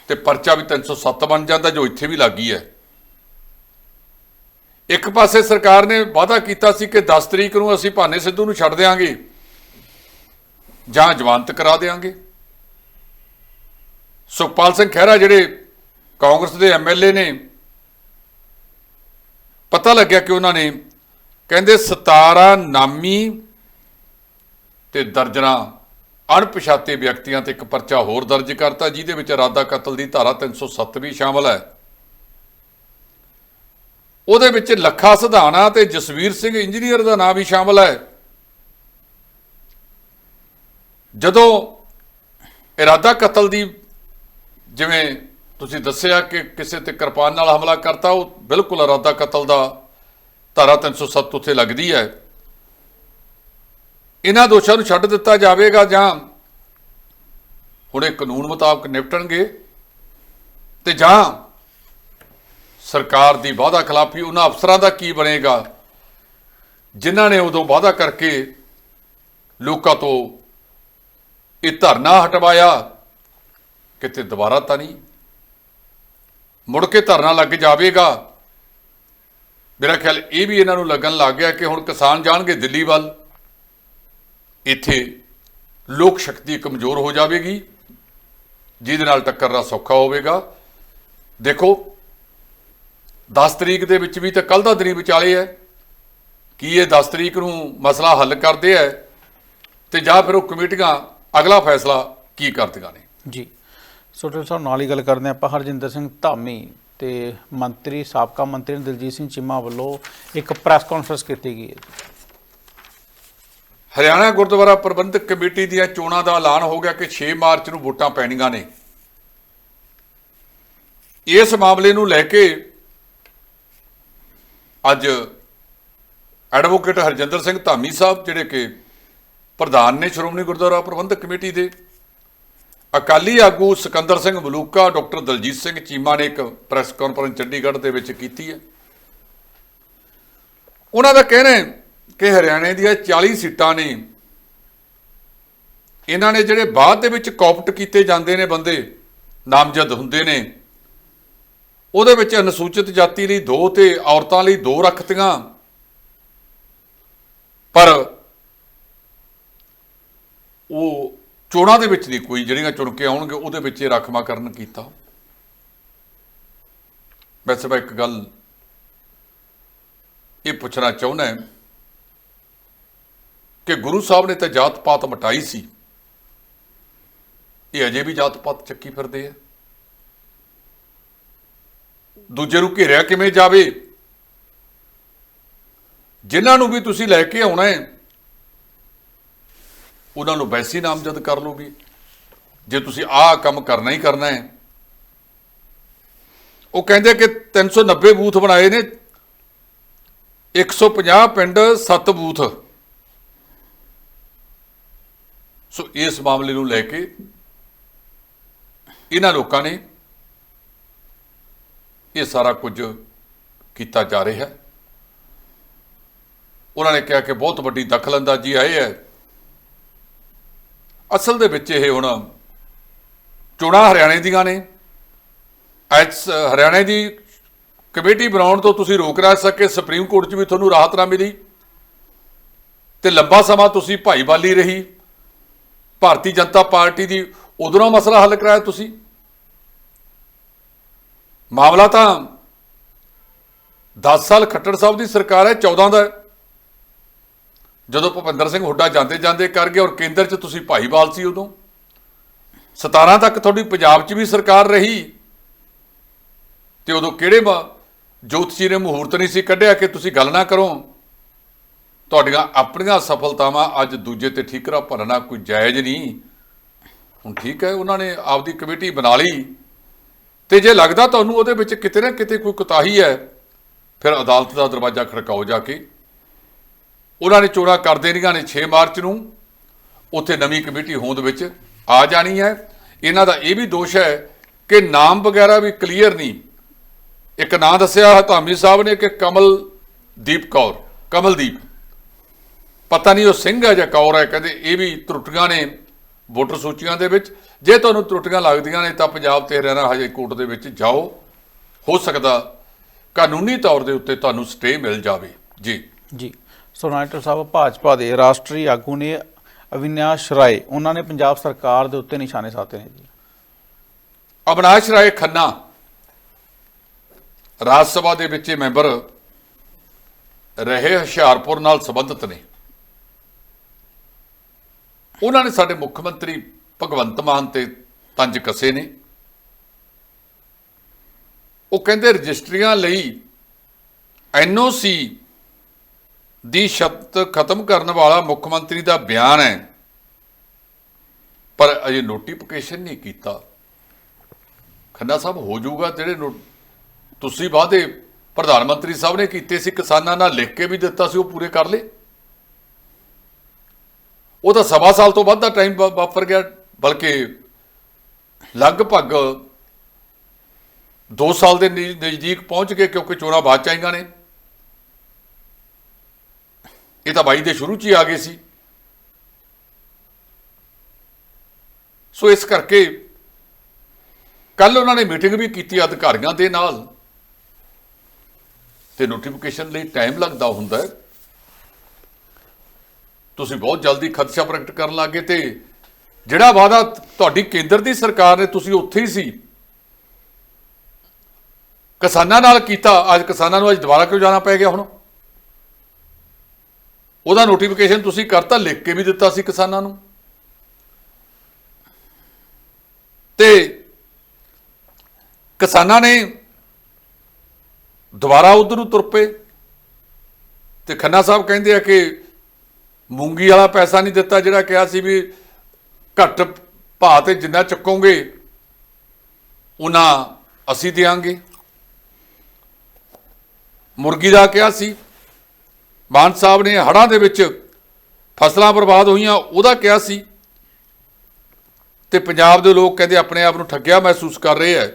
ਤੇ ਪਰਚਾ ਵੀ 307 ਬਣ ਜਾਂਦਾ ਜੋ ਇੱਥੇ ਵੀ ਲੱਗੀ ਹੈ। ਇੱਕ ਪਾਸੇ ਸਰਕਾਰ ਨੇ ਵਾਅਦਾ ਕੀਤਾ ਸੀ ਕਿ 10 ਤਰੀਕ ਨੂੰ ਅਸੀਂ ਭਾਨੇ ਸਿੱਧੂ ਨੂੰ ਛੱਡ ਦੇਵਾਂਗੇ ਜਾਂ ਜਵਾਨਤ ਕਰਾ ਦੇਵਾਂਗੇ ਸੁਖਪਾਲ ਸਿੰਘ ਖਹਿਰਾ ਜਿਹੜੇ ਕਾਂਗਰਸ ਦੇ ਐਮਐਲਏ ਨੇ। ਪਤਾ ਲੱਗਿਆ ਕਿ ਉਹਨਾਂ ਨੇ ਕਹਿੰਦੇ 17 ਨਾਮੀ ਤੇ ਦਰਜਨਾ ਅਣਪਛਾਤੇ ਵਿਅਕਤੀਆਂ ਤੇ ਇੱਕ ਪਰਚਾ ਹੋਰ ਦਰਜ ਕਰਤਾ, ਜਿਹਦੇ ਵਿੱਚ ਇਰਾਦਾ ਕਤਲ ਦੀ ਧਾਰਾ 307 ਵੀ ਸ਼ਾਮਲ ਹੈ। ਉਹਦੇ ਵਿੱਚ ਲੱਖਾ ਸਿਧਾਣਾ ਤੇ ਜਸਵੀਰ ਸਿੰਘ ਇੰਜੀਨੀਅਰ ਦਾ ਨਾਮ ਵੀ ਸ਼ਾਮਲ ਹੈ। ਜਦੋਂ ਇਰਾਦਾ ਕਤਲ ਦੀ ਜਿਵੇਂ ਤੁਸੀਂ ਦੱਸਿਆ ਕਿ ਕਿਸੇ ਤੇ ਕਿਰਪਾਨ ਨਾਲ ਹਮਲਾ ਕਰਤਾ, ਉਹ ਬਿਲਕੁਲ ਇਰਾਦਾ ਕਤਲ ਦਾ ਧਾਰਾ 307 ਉੱਥੇ ਲੱਗਦੀ ਹੈ। ਇਹਨਾਂ ਦੋਸ਼ਾਂ ਨੂੰ ਛੱਡ ਦਿੱਤਾ ਜਾਵੇਗਾ ਜਾਂ ਹੁਣ ਇਹ ਕਾਨੂੰਨ ਮੁਤਾਬਕ ਨਿਪਟਣਗੇ ਤੇ ਜਾਂ ਸਰਕਾਰ ਦੀ ਵਾਅਦਾ ਖਿਲਾਫੀ ਉਹਨਾਂ ਅਫਸਰਾਂ ਦਾ ਕੀ ਬਣੇਗਾ, ਜਿਨ੍ਹਾਂ ਨੇ ਉਦੋਂ ਵਾਅਦਾ ਕਰਕੇ ਲੋਕਾਂ ਤੋਂ ਇਹ ਧਰਨਾ ਹਟਵਾਇਆ, ਕਿਤੇ ਦੁਬਾਰਾ ਤਾਂ ਨਹੀਂ। ਮੁੜ ਕੇ ਧਰਨਾ ਲੱਗ ਜਾਵੇਗਾ। ਮੇਰਾ ਖਿਆਲ ਇਹ ਵੀ ਇਹਨਾਂ ਨੂੰ ਲੱਗਣ ਲੱਗ ਗਿਆ ਕਿ ਹੁਣ ਕਿਸਾਨ ਜਾਣਗੇ ਦਿੱਲੀ ਵੱਲ। ਇੱਥੇ ਲੋਕ ਸ਼ਕਤੀ ਕਮਜ਼ੋਰ ਹੋ ਜਾਵੇਗੀ। ਜਿਹਦੇ ਨਾਲ ਟੱਕਰ ਦਾ ਸੌਖਾ ਹੋਵੇਗਾ। ਦੇਖੋ 10 ਤਰੀਕ ਦੇ ਵਿੱਚ ਵੀ ਤਾਂ ਕੱਲ ਦਾ ਦਿਨ ਵਿਚਾਲੇ ਹੈ। ਕੀ ਇਹ 10 ਤਰੀਕ ਨੂੰ ਮਸਲਾ ਹੱਲ ਕਰਦੇ ਹੈ? ਤੇ ਜਾਂ ਫਿਰ ਉਹ ਕਮੇਟੀਆਂ ਅਗਲਾ ਫੈਸਲਾ ਕੀ ਕਰਦੀਆਂ ਨੇ? ਜੀ। ਸੋ ਡਾਕਟਰ ਸਾਹਿਬ, ਨਾਲ ਹੀ ਗੱਲ ਕਰਦੇ ਹਾਂ ਆਪਾਂ। ਹਰਜਿੰਦਰ ਸਿੰਘ ਧਾਮੀ ਤੇ ਮੰਤਰੀ, ਸਾਬਕਾ ਮੰਤਰੀ ਦਲਜੀਤ ਸਿੰਘ ਚੀਮਾ ਵੱਲੋਂ ਇੱਕ ਪ੍ਰੈਸ ਕਾਨਫਰੰਸ ਕੀਤੀ ਗਈ ਹੈ। ਹਰਿਆਣਾ ਗੁਰਦੁਆਰਾ ਪ੍ਰਬੰਧਕ ਕਮੇਟੀ ਦੀਆਂ ਚੋਣਾਂ ਦਾ ਐਲਾਨ ਹੋ ਗਿਆ ਕਿ 6 ਮਾਰਚ ਨੂੰ ਵੋਟਾਂ ਪੈਣੀਆਂ ਨੇ। ਇਸ ਮਾਮਲੇ ਨੂੰ ਲੈ ਕੇ ਅੱਜ ਐਡਵੋਕੇਟ ਹਰਜਿੰਦਰ ਸਿੰਘ ਧਾਮੀ ਸਾਹਿਬ, ਜਿਹੜੇ ਕਿ ਪ੍ਰਧਾਨ ਨੇ ਸ਼੍ਰੋਮਣੀ ਗੁਰਦੁਆਰਾ ਪ੍ਰਬੰਧਕ ਕਮੇਟੀ ਦੇ ਅਕਾਲੀ ਆਗੂ ਸਿਕੰਦਰ ਸਿੰਘ ਮਲੂਕਾ ਡਾਕਟਰ ਦਲਜੀਤ ਸਿੰਘ ਚੀਮਾ ਨੇ ਇੱਕ ਪ੍ਰੈਸ ਕਾਨਫਰੰਸ ਚੰਡੀਗੜ੍ਹ ਦੇ ਵਿੱਚ ਕੀਤੀ ਹੈ। ਉਹਨਾਂ ਦਾ ਕਹਿਣਾ ਹੈ ਕਿ ਹਰਿਆਣੇ ਦੀਆਂ 40 ਸੀਟਾਂ ਨੇ, ਇਹਨਾਂ ਨੇ ਜਿਹੜੇ ਬਾਅਦ ਦੇ ਵਿੱਚ ਕੌਪਟ ਕੀਤੇ ਜਾਂਦੇ ਨੇ ਬੰਦੇ, ਨਾਮਜ਼ਦ ਹੁੰਦੇ ਨੇ, ਉਹਦੇ ਵਿੱਚ ਅਨੁਸੂਚਿਤ ਜਾਤੀ ਲਈ ਦੋ ਤੇ ਔਰਤਾਂ ਲਈ ਦੋ ਰੱਖਤੀਆਂ। ਪਰ ਉਹ ਚੋਣਾਂ ਦੇ ਵਿੱਚ ਨਹੀਂ ਕੋਈ, ਜਿਹੜੀਆਂ ਚੁਣ ਕੇ ਆਉਣਗੇ, ਉਹਦੇ ਵਿੱਚ ਇਹ ਰਾਖਵਾਂਕਰਨ ਕੀਤਾ। ਵੈਸੇ ਮੈਂ ਇੱਕ ਗੱਲ ਇਹ ਪੁੱਛਣਾ ਚਾਹੁੰਦਾ ਹਾਂ ਕਿ ਗੁਰੂ ਸਾਹਿਬ ਨੇ ਤਾਂ ਜਾਤ ਪਾਤ ਮਟਾਈ ਸੀ। ਇਹ ਅਜੇ ਵੀ ਜਾਤ ਪਾਤ ਚੱਕੀ ਫਿਰਦੇ ਆ। ਦੂਜੇ ਨੂੰ ਘੇਰਿਆ ਕਿਵੇਂ ਜਾਵੇ? ਜਿਨ੍ਹਾਂ ਨੂੰ ਵੀ ਤੁਸੀਂ ਲੈ ਕੇ ਆਉਣਾ ਹੈ ਉਹਨਾਂ ਨੂੰ ਵੈਸੀ ਨਾਮਜ਼ਦ ਕਰ ਲਓ ਜੇ ਤੁਸੀਂ ਆਹ ਕੰਮ ਕਰਨਾ ਹੀ ਕਰਨਾ ਹੈ। ਉਹ ਕਹਿੰਦੇ ਕਿ 390 ਬੂਥ ਬਣਾਏ ਨੇ। 150 ਪਿੰਡ 7 ਬੂਥ। ਸੋ ਇਸ ਮਾਮਲੇ ਨੂੰ ਲੈ ਕੇ ਇਹਨਾਂ ਲੋਕਾਂ ਨੇ ਇਹ ਸਾਰਾ ਕੁਝ ਕੀਤਾ ਜਾ ਰਿਹਾ ਹੈ। ਉਹਨਾਂ ਨੇ ਕਿਹਾ ਕਿ ਬਹੁਤ ਵੱਡੀ ਦਖਲਅੰਦਾਜ਼ੀ ਆਈ ਹੈ। ਅਸਲ ਦੇ ਵਿੱਚ ਇਹ ਹੁਣ ਚੋਣਾਂ ਹਰਿਆਣੇ ਦੀਆਂ ਨੇ। ਐਸ ਹਰਿਆਣੇ ਦੀ ਕਮੇਟੀ ਬਣਾਉਣ ਤੋਂ ਤੁਸੀਂ ਰੋਕ ਨਾ ਸਕੇ, ਸੁਪਰੀਮ ਕੋਰਟ 'ਚ ਵੀ ਤੁਹਾਨੂੰ ਰਾਹਤ ਨਾ ਮਿਲੀ। ਤੇ ਲੰਬਾ ਸਮਾਂ ਤੁਸੀਂ ਭਾਈਵਾਲੀ ਰਹੀ। ਭਾਰਤੀ ਜਨਤਾ ਪਾਰਟੀ ਦੀ ਉਦੋਂ ਮਸਲਾ ਹੱਲ ਕਰਾਇਆ ਤੁਸੀਂ। ਮਾਮਲਾ ਤਾਂ 10 ਸਾਲ ਖੱਟੜ ਸਾਹਿਬ ਦੀ ਸਰਕਾਰ ਹੈ 14 ਦਾ ਜਦੋਂ ਭੁਪਿੰਦਰ ਸਿੰਘ ਹੁੱਡਾ ਜਾਂਦੇ ਜਾਂਦੇ ਕਰ ਗਏ ਔਰ ਕੇਂਦਰ 'ਚ ਤੁਸੀਂ ਭਾਈਵਾਲ ਸੀ ਉਦੋਂ 17 ਤੱਕ ਤੁਹਾਡੀ ਪੰਜਾਬ 'ਚ ਵੀ ਸਰਕਾਰ ਰਹੀ। ਤੇ ਉਦੋਂ ਕਿਹੜੇ ਮ- ਜੋਤਸ਼ੀ ਨੇ ਮਹੂਰਤ ਨਹੀਂ ਸੀ ਕੱਢਿਆ ਕਿ ਤੁਸੀਂ ਗੱਲ ਨਾ ਕਰੋ। ਤੁਹਾਡੀਆਂ ਆਪਣੀਆਂ ਸਫਲਤਾਵਾਂ ਅੱਜ ਦੂਜੇ ਤੇ ਠੀਕਰਾ ਭਰਨਾ ਕੋਈ ਜਾਇਜ਼ ਨਹੀਂ। ਹੁਣ ਠੀਕ ਹੈ, ਉਹਨਾਂ ਨੇ ਆਪਦੀ ਕਮੇਟੀ ਬਣਾ ਲਈ। ਤੇ ਜੇ ਲੱਗਦਾ ਤੁਹਾਨੂੰ ਉਹਦੇ ਵਿੱਚ ਕਿਤੇ ਨਾ ਕਿਤੇ ਕੋਈ ਕੁਤਾਹੀ ਹੈ, ਫਿਰ ਅਦਾਲਤ ਦਾ ਦਰਵਾਜ਼ਾ ਖੜਕਾਓ ਜਾ ਕੇ। ਉਹਨਾਂ ਨੇ ਚੋਣਾਂ ਕਰ ਦੇਣੀਆਂ ਨੇ 6 ਮਾਰਚ ਨੂੰ। ਉੱਥੇ ਨਵੀਂ ਕਮੇਟੀ ਹੋਂਦ ਵਿੱਚ ਆ ਜਾਣੀ ਹੈ। ਇਹਨਾਂ ਦਾ ਇਹ ਵੀ ਦੋਸ਼ ਹੈ ਕਿ ਨਾਮ ਵਗੈਰਾ ਵੀ ਕਲੀਅਰ ਨਹੀਂ। ਇੱਕ ਨਾਂ ਦੱਸਿਆ ਧਾਮੀ ਸਾਹਿਬ ਨੇ ਕਿ ਕਮਲਦੀਪ ਕੌਰ ਕਮਲਦੀਪ ਪਤਾ ਨਹੀਂ ਉਹ ਸਿੰਘ ਹੈ ਜਾਂ ਕੌਰ ਹੈ, ਕਹਿੰਦੇ ਇਹ ਵੀ ਤਰੁੱਟੀਆਂ ਨੇ ਵੋਟਰ ਸੂਚੀਆਂ ਦੇ ਵਿੱਚ। ਜੇ ਤੁਹਾਨੂੰ ਤਰੁੱਟੀਆਂ ਲੱਗਦੀਆਂ ਨੇ ਤਾਂ ਪੰਜਾਬ ਤੇ ਹਰਿਆਣਾ ਹਾਈ ਕੋਰਟ ਦੇ ਵਿੱਚ ਜਾਓ। ਹੋ ਸਕਦਾ ਕਾਨੂੰਨੀ ਤੌਰ ਦੇ ਉੱਤੇ ਤੁਹਾਨੂੰ ਸਟੇ ਮਿਲ ਜਾਵੇ। ਜੀ। ਜੀ। ਸੋ ਸਾਹਿਬ, ਭਾਜਪਾ ਦੇ ਰਾਸ਼ਟਰੀ ਆਗੂ ਨੇ ਅਵਿਨਾਸ਼ ਰਾਏ, ਉਹਨਾਂ ਨੇ ਪੰਜਾਬ ਸਰਕਾਰ ਦੇ ਉੱਤੇ ਨਿਸ਼ਾਨੇ ਸਾਧੇ ਨੇ ਜੀ। ਅਵਨਾਸ਼ ਰਾਏ ਖੰਨਾ, ਰਾਜ ਸਭਾ ਦੇ ਵਿੱਚ ਮੈਂਬਰ ਰਹੇ, ਹੁਸ਼ਿਆਰਪੁਰ ਨਾਲ ਸੰਬੰਧਿਤ ਨੇ। ਉਹਨਾਂ ਨੇ ਸਾਡੇ ਮੁੱਖ ਮੰਤਰੀ ਭਗਵੰਤ ਮਾਨ ਤੇ ਤੰਜ ਕਸੇ ਨੇ। ਉਹ ਕਹਿੰਦੇ ਰਜਿਸਟਰੀਆਂ ਲਈ ਐਨਓਸੀ ਦੀ ਸ਼ਰਤ ਖਤਮ ਕਰਨ ਵਾਲਾ ਮੁੱਖ ਮੰਤਰੀ ਦਾ ਬਿਆਨ ਹੈ। ਪਰ ਅਜੇ ਨੋਟੀਫਿਕੇਸ਼ਨ ਨਹੀਂ ਕੀਤਾ। ਖੰਨਾ ਸਾਹਿਬ, ਹੋ ਜਾਊਗਾ ਜਿਹੜੇ ਨੋ- ਤੁਸੀਂ ਵਾਅਦੇ ਪ੍ਰਧਾਨ ਮੰਤਰੀ ਸਾਹਿਬ ਨੇ ਕੀਤੇ ਸੀ, ਕਿਸਾਨਾਂ ਨਾਲ ਲਿਖ ਕੇ ਵੀ ਦਿੱਤਾ ਸੀ, ਉਹ ਪੂਰੇ ਕਰ ਲਏ। ਉਹ ਤਾਂ ਸਵਾ ਸਾਲ ਤੋਂ ਵੱਧ ਦਾ ਟਾਈਮ ਵਾਪਰ ਗਿਆ, ਬਲਕਿ ਲਗਭਗ 2 ਸਾਲ ਦੇ ਨਜ਼ਦੀਕ ਪਹੁੰਚ ਗਏ, ਕਿਉਂਕਿ ਚੋਣਾਂ ਬਾਅਦ ਚ ਆਈਆਂ ਨੇ। ਇਹ ਤਾਂ 22 ਦੇ ਸ਼ੁਰੂ ਚ ਹੀ ਆ ਗਏ ਸੀ। ਸੋ ਇਸ ਕਰਕੇ ਕੱਲ ਉਹਨਾਂ ਨੇ ਮੀਟਿੰਗ ਵੀ ਕੀਤੀ ਅਧਿਕਾਰੀਆਂ ਦੇ ਨਾਲ। ਤੇ ਨੋਟੀਫਿਕੇਸ਼ਨ ਲਈ ਟਾਈਮ ਲੱਗਦਾ ਹੁੰਦਾ ਹੈ। ਤੁਸੀਂ ਬਹੁਤ ਜਲਦੀ ਖਦਸ਼ਾ ਪ੍ਰਗਟ ਕਰਨ ਲੱਗੇ ਤੇ ਜਿਹੜਾ ਵਾਅਦਾ ਤੁਹਾਡੀ ਕੇਂਦਰ ਦੀ ਸਰਕਾਰ ਨੇ ਤੁਸੀਂ ਉੱਥੇ ਹੀ ਸੀ, ਕਿਸਾਨਾਂ ਨਾਲ ਕੀਤਾ, ਅੱਜ ਕਿਸਾਨਾਂ ਨੂੰ ਅੱਜ ਦੁਬਾਰਾ ਕਿਉਂ ਜਾਣਾ ਪੈ ਗਿਆ ਹੁਣ? ਉਹਦਾ ਨੋਟੀਫਿਕੇਸ਼ਨ ਤੁਸੀਂ ਕਰਤਾ, ਲਿਖ ਕੇ ਵੀ ਦਿੱਤਾ ਸੀ ਕਿਸਾਨਾਂ ਨੂੰ। ਤੇ ਕਿਸਾਨਾਂ ਨੇ ਦੁਬਾਰਾ ਉਧਰ ਨੂੰ ਤੁਰ ਪਏ ਤੇ ਖੰਨਾ ਸਾਹਿਬ ਕਹਿੰਦੇ ਆ ਕਿ ਮੂੰਗੀ ਵਾਲਾ ਪੈਸਾ ਨਹੀਂ ਦਿੱਤਾ ਜਿਹੜਾ ਕਿਹਾ ਸੀ ਵੀ ਘੱਟ ਭਾਅ ਤੇ ਜਿੰਨਾ ਚੱਕੋਗੇ, ਉਹਨਾਂ ਅਸੀਂ ਦੇਾਂਗੇ ਮੁਰਗੀ ਦਾ ਕਿਹਾ ਸੀ ਮਾਨ ਸਾਹਿਬ ਨੇ ਹੜ੍ਹਾਂ ਦੇ ਵਿੱਚ ਫਸਲਾਂ ਬਰਬਾਦ ਹੋਈਆਂ, ਉਹਦਾ ਕਿਹਾ ਸੀ ਤੇ ਪੰਜਾਬ ਦੇ ਲੋਕ ਕਹਿੰਦੇ ਆਪਣੇ ਆਪ ਨੂੰ ਠੱਗਿਆ ਮਹਿਸੂਸ ਕਰ ਰਹੇ ਐ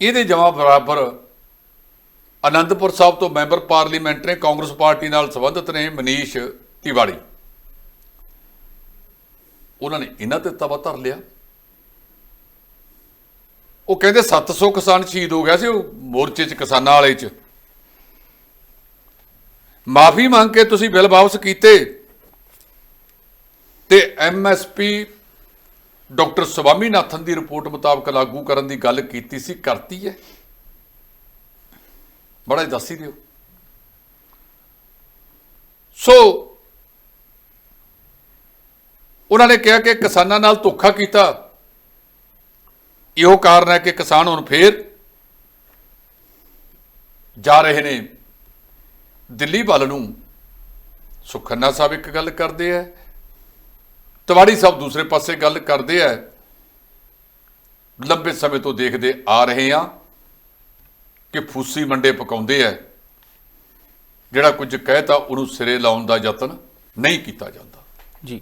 ਇਹਦੇ ਜਮਾ ਬਰਾਬਰ ਅਨੰਦਪੁਰ ਸਾਹਿਬ ਤੋਂ ਮੈਂਬਰ ਪਾਰਲੀਮੈਂਟ ਨੇ ਕਾਂਗਰਸ ਪਾਰਟੀ ਨਾਲ ਸੰਬੰਧਿਤ ਨੇ ਮਨੀਸ਼ ਤਿਵਾੜੀ। ਉਹਨਾਂ ਨੇ ਇਹਨਾਂ ਤੇ ਤਵਾ ਧਰ ਲਿਆ। ਉਹ ਕਹਿੰਦੇ 700 ਕਿਸਾਨ ਸ਼ਹੀਦ ਹੋ ਗਿਆ ਸੀ, ਉਹ ਮੋਰਚੇ 'ਚ ਕਿਸਾਨਾਂ ਵਾਲੇ 'ਚ। ਮਾਫੀ ਮੰਗ ਕੇ ਤੁਸੀਂ ਬਿੱਲ ਵਾਪਸ ਕੀਤੇ। ਤੇ ਐਮਐਸਪੀ ਡਾਕਟਰ ਸਵਾਮੀਨਾਥਨ ਦੀ ਰਿਪੋਰਟ ਮੁਤਾਬਕ ਲਾਗੂ ਕਰਨ ਦੀ ਗੱਲ ਕੀਤੀ ਸੀ, ਕਰਤੀ ਹੈ। ਬੜਾ ਹੀ ਦੱਸ ਹੀ ਦਿਓ। ਸੋ ਉਹਨਾਂ ਨੇ ਕਿਹਾ ਕਿ ਕਿਸਾਨਾਂ ਨਾਲ ਧੋਖਾ ਕੀਤਾ। ਇਹੋ ਕਾਰਨ ਹੈ ਕਿ ਕਿਸਾਨ ਹੁਣ ਫੇਰ ਜਾ ਰਹੇ ਨੇ। ਦਿੱਲੀ ਵੱਲ ਨੂੰ ਸੁਖੰਨਾ ਸਾਹਿਬ ਇੱਕ ਗੱਲ ਕਰਦੇ ਆ, ਤਵਾੜੀ ਸਾਹਿਬ ਦੂਸਰੇ ਪਾਸੇ ਗੱਲ ਕਰਦੇ ਆ, ਲੰਬੇ ਸਮੇਂ ਤੋਂ ਦੇਖਦੇ ਆ ਰਹੇ ਆ ਕਿ ਫੂਸੀ ਮੰਡੇ ਪਕਾਉਂਦੇ ਆ, ਜਿਹੜਾ ਕੁਝ ਕਹਿਤਾ ਉਹਨੂੰ ਸਿਰੇ ਲਾਉਣ ਦਾ ਯਤਨ ਨਹੀਂ ਕੀਤਾ ਜਾਂਦਾ। ਜੀ।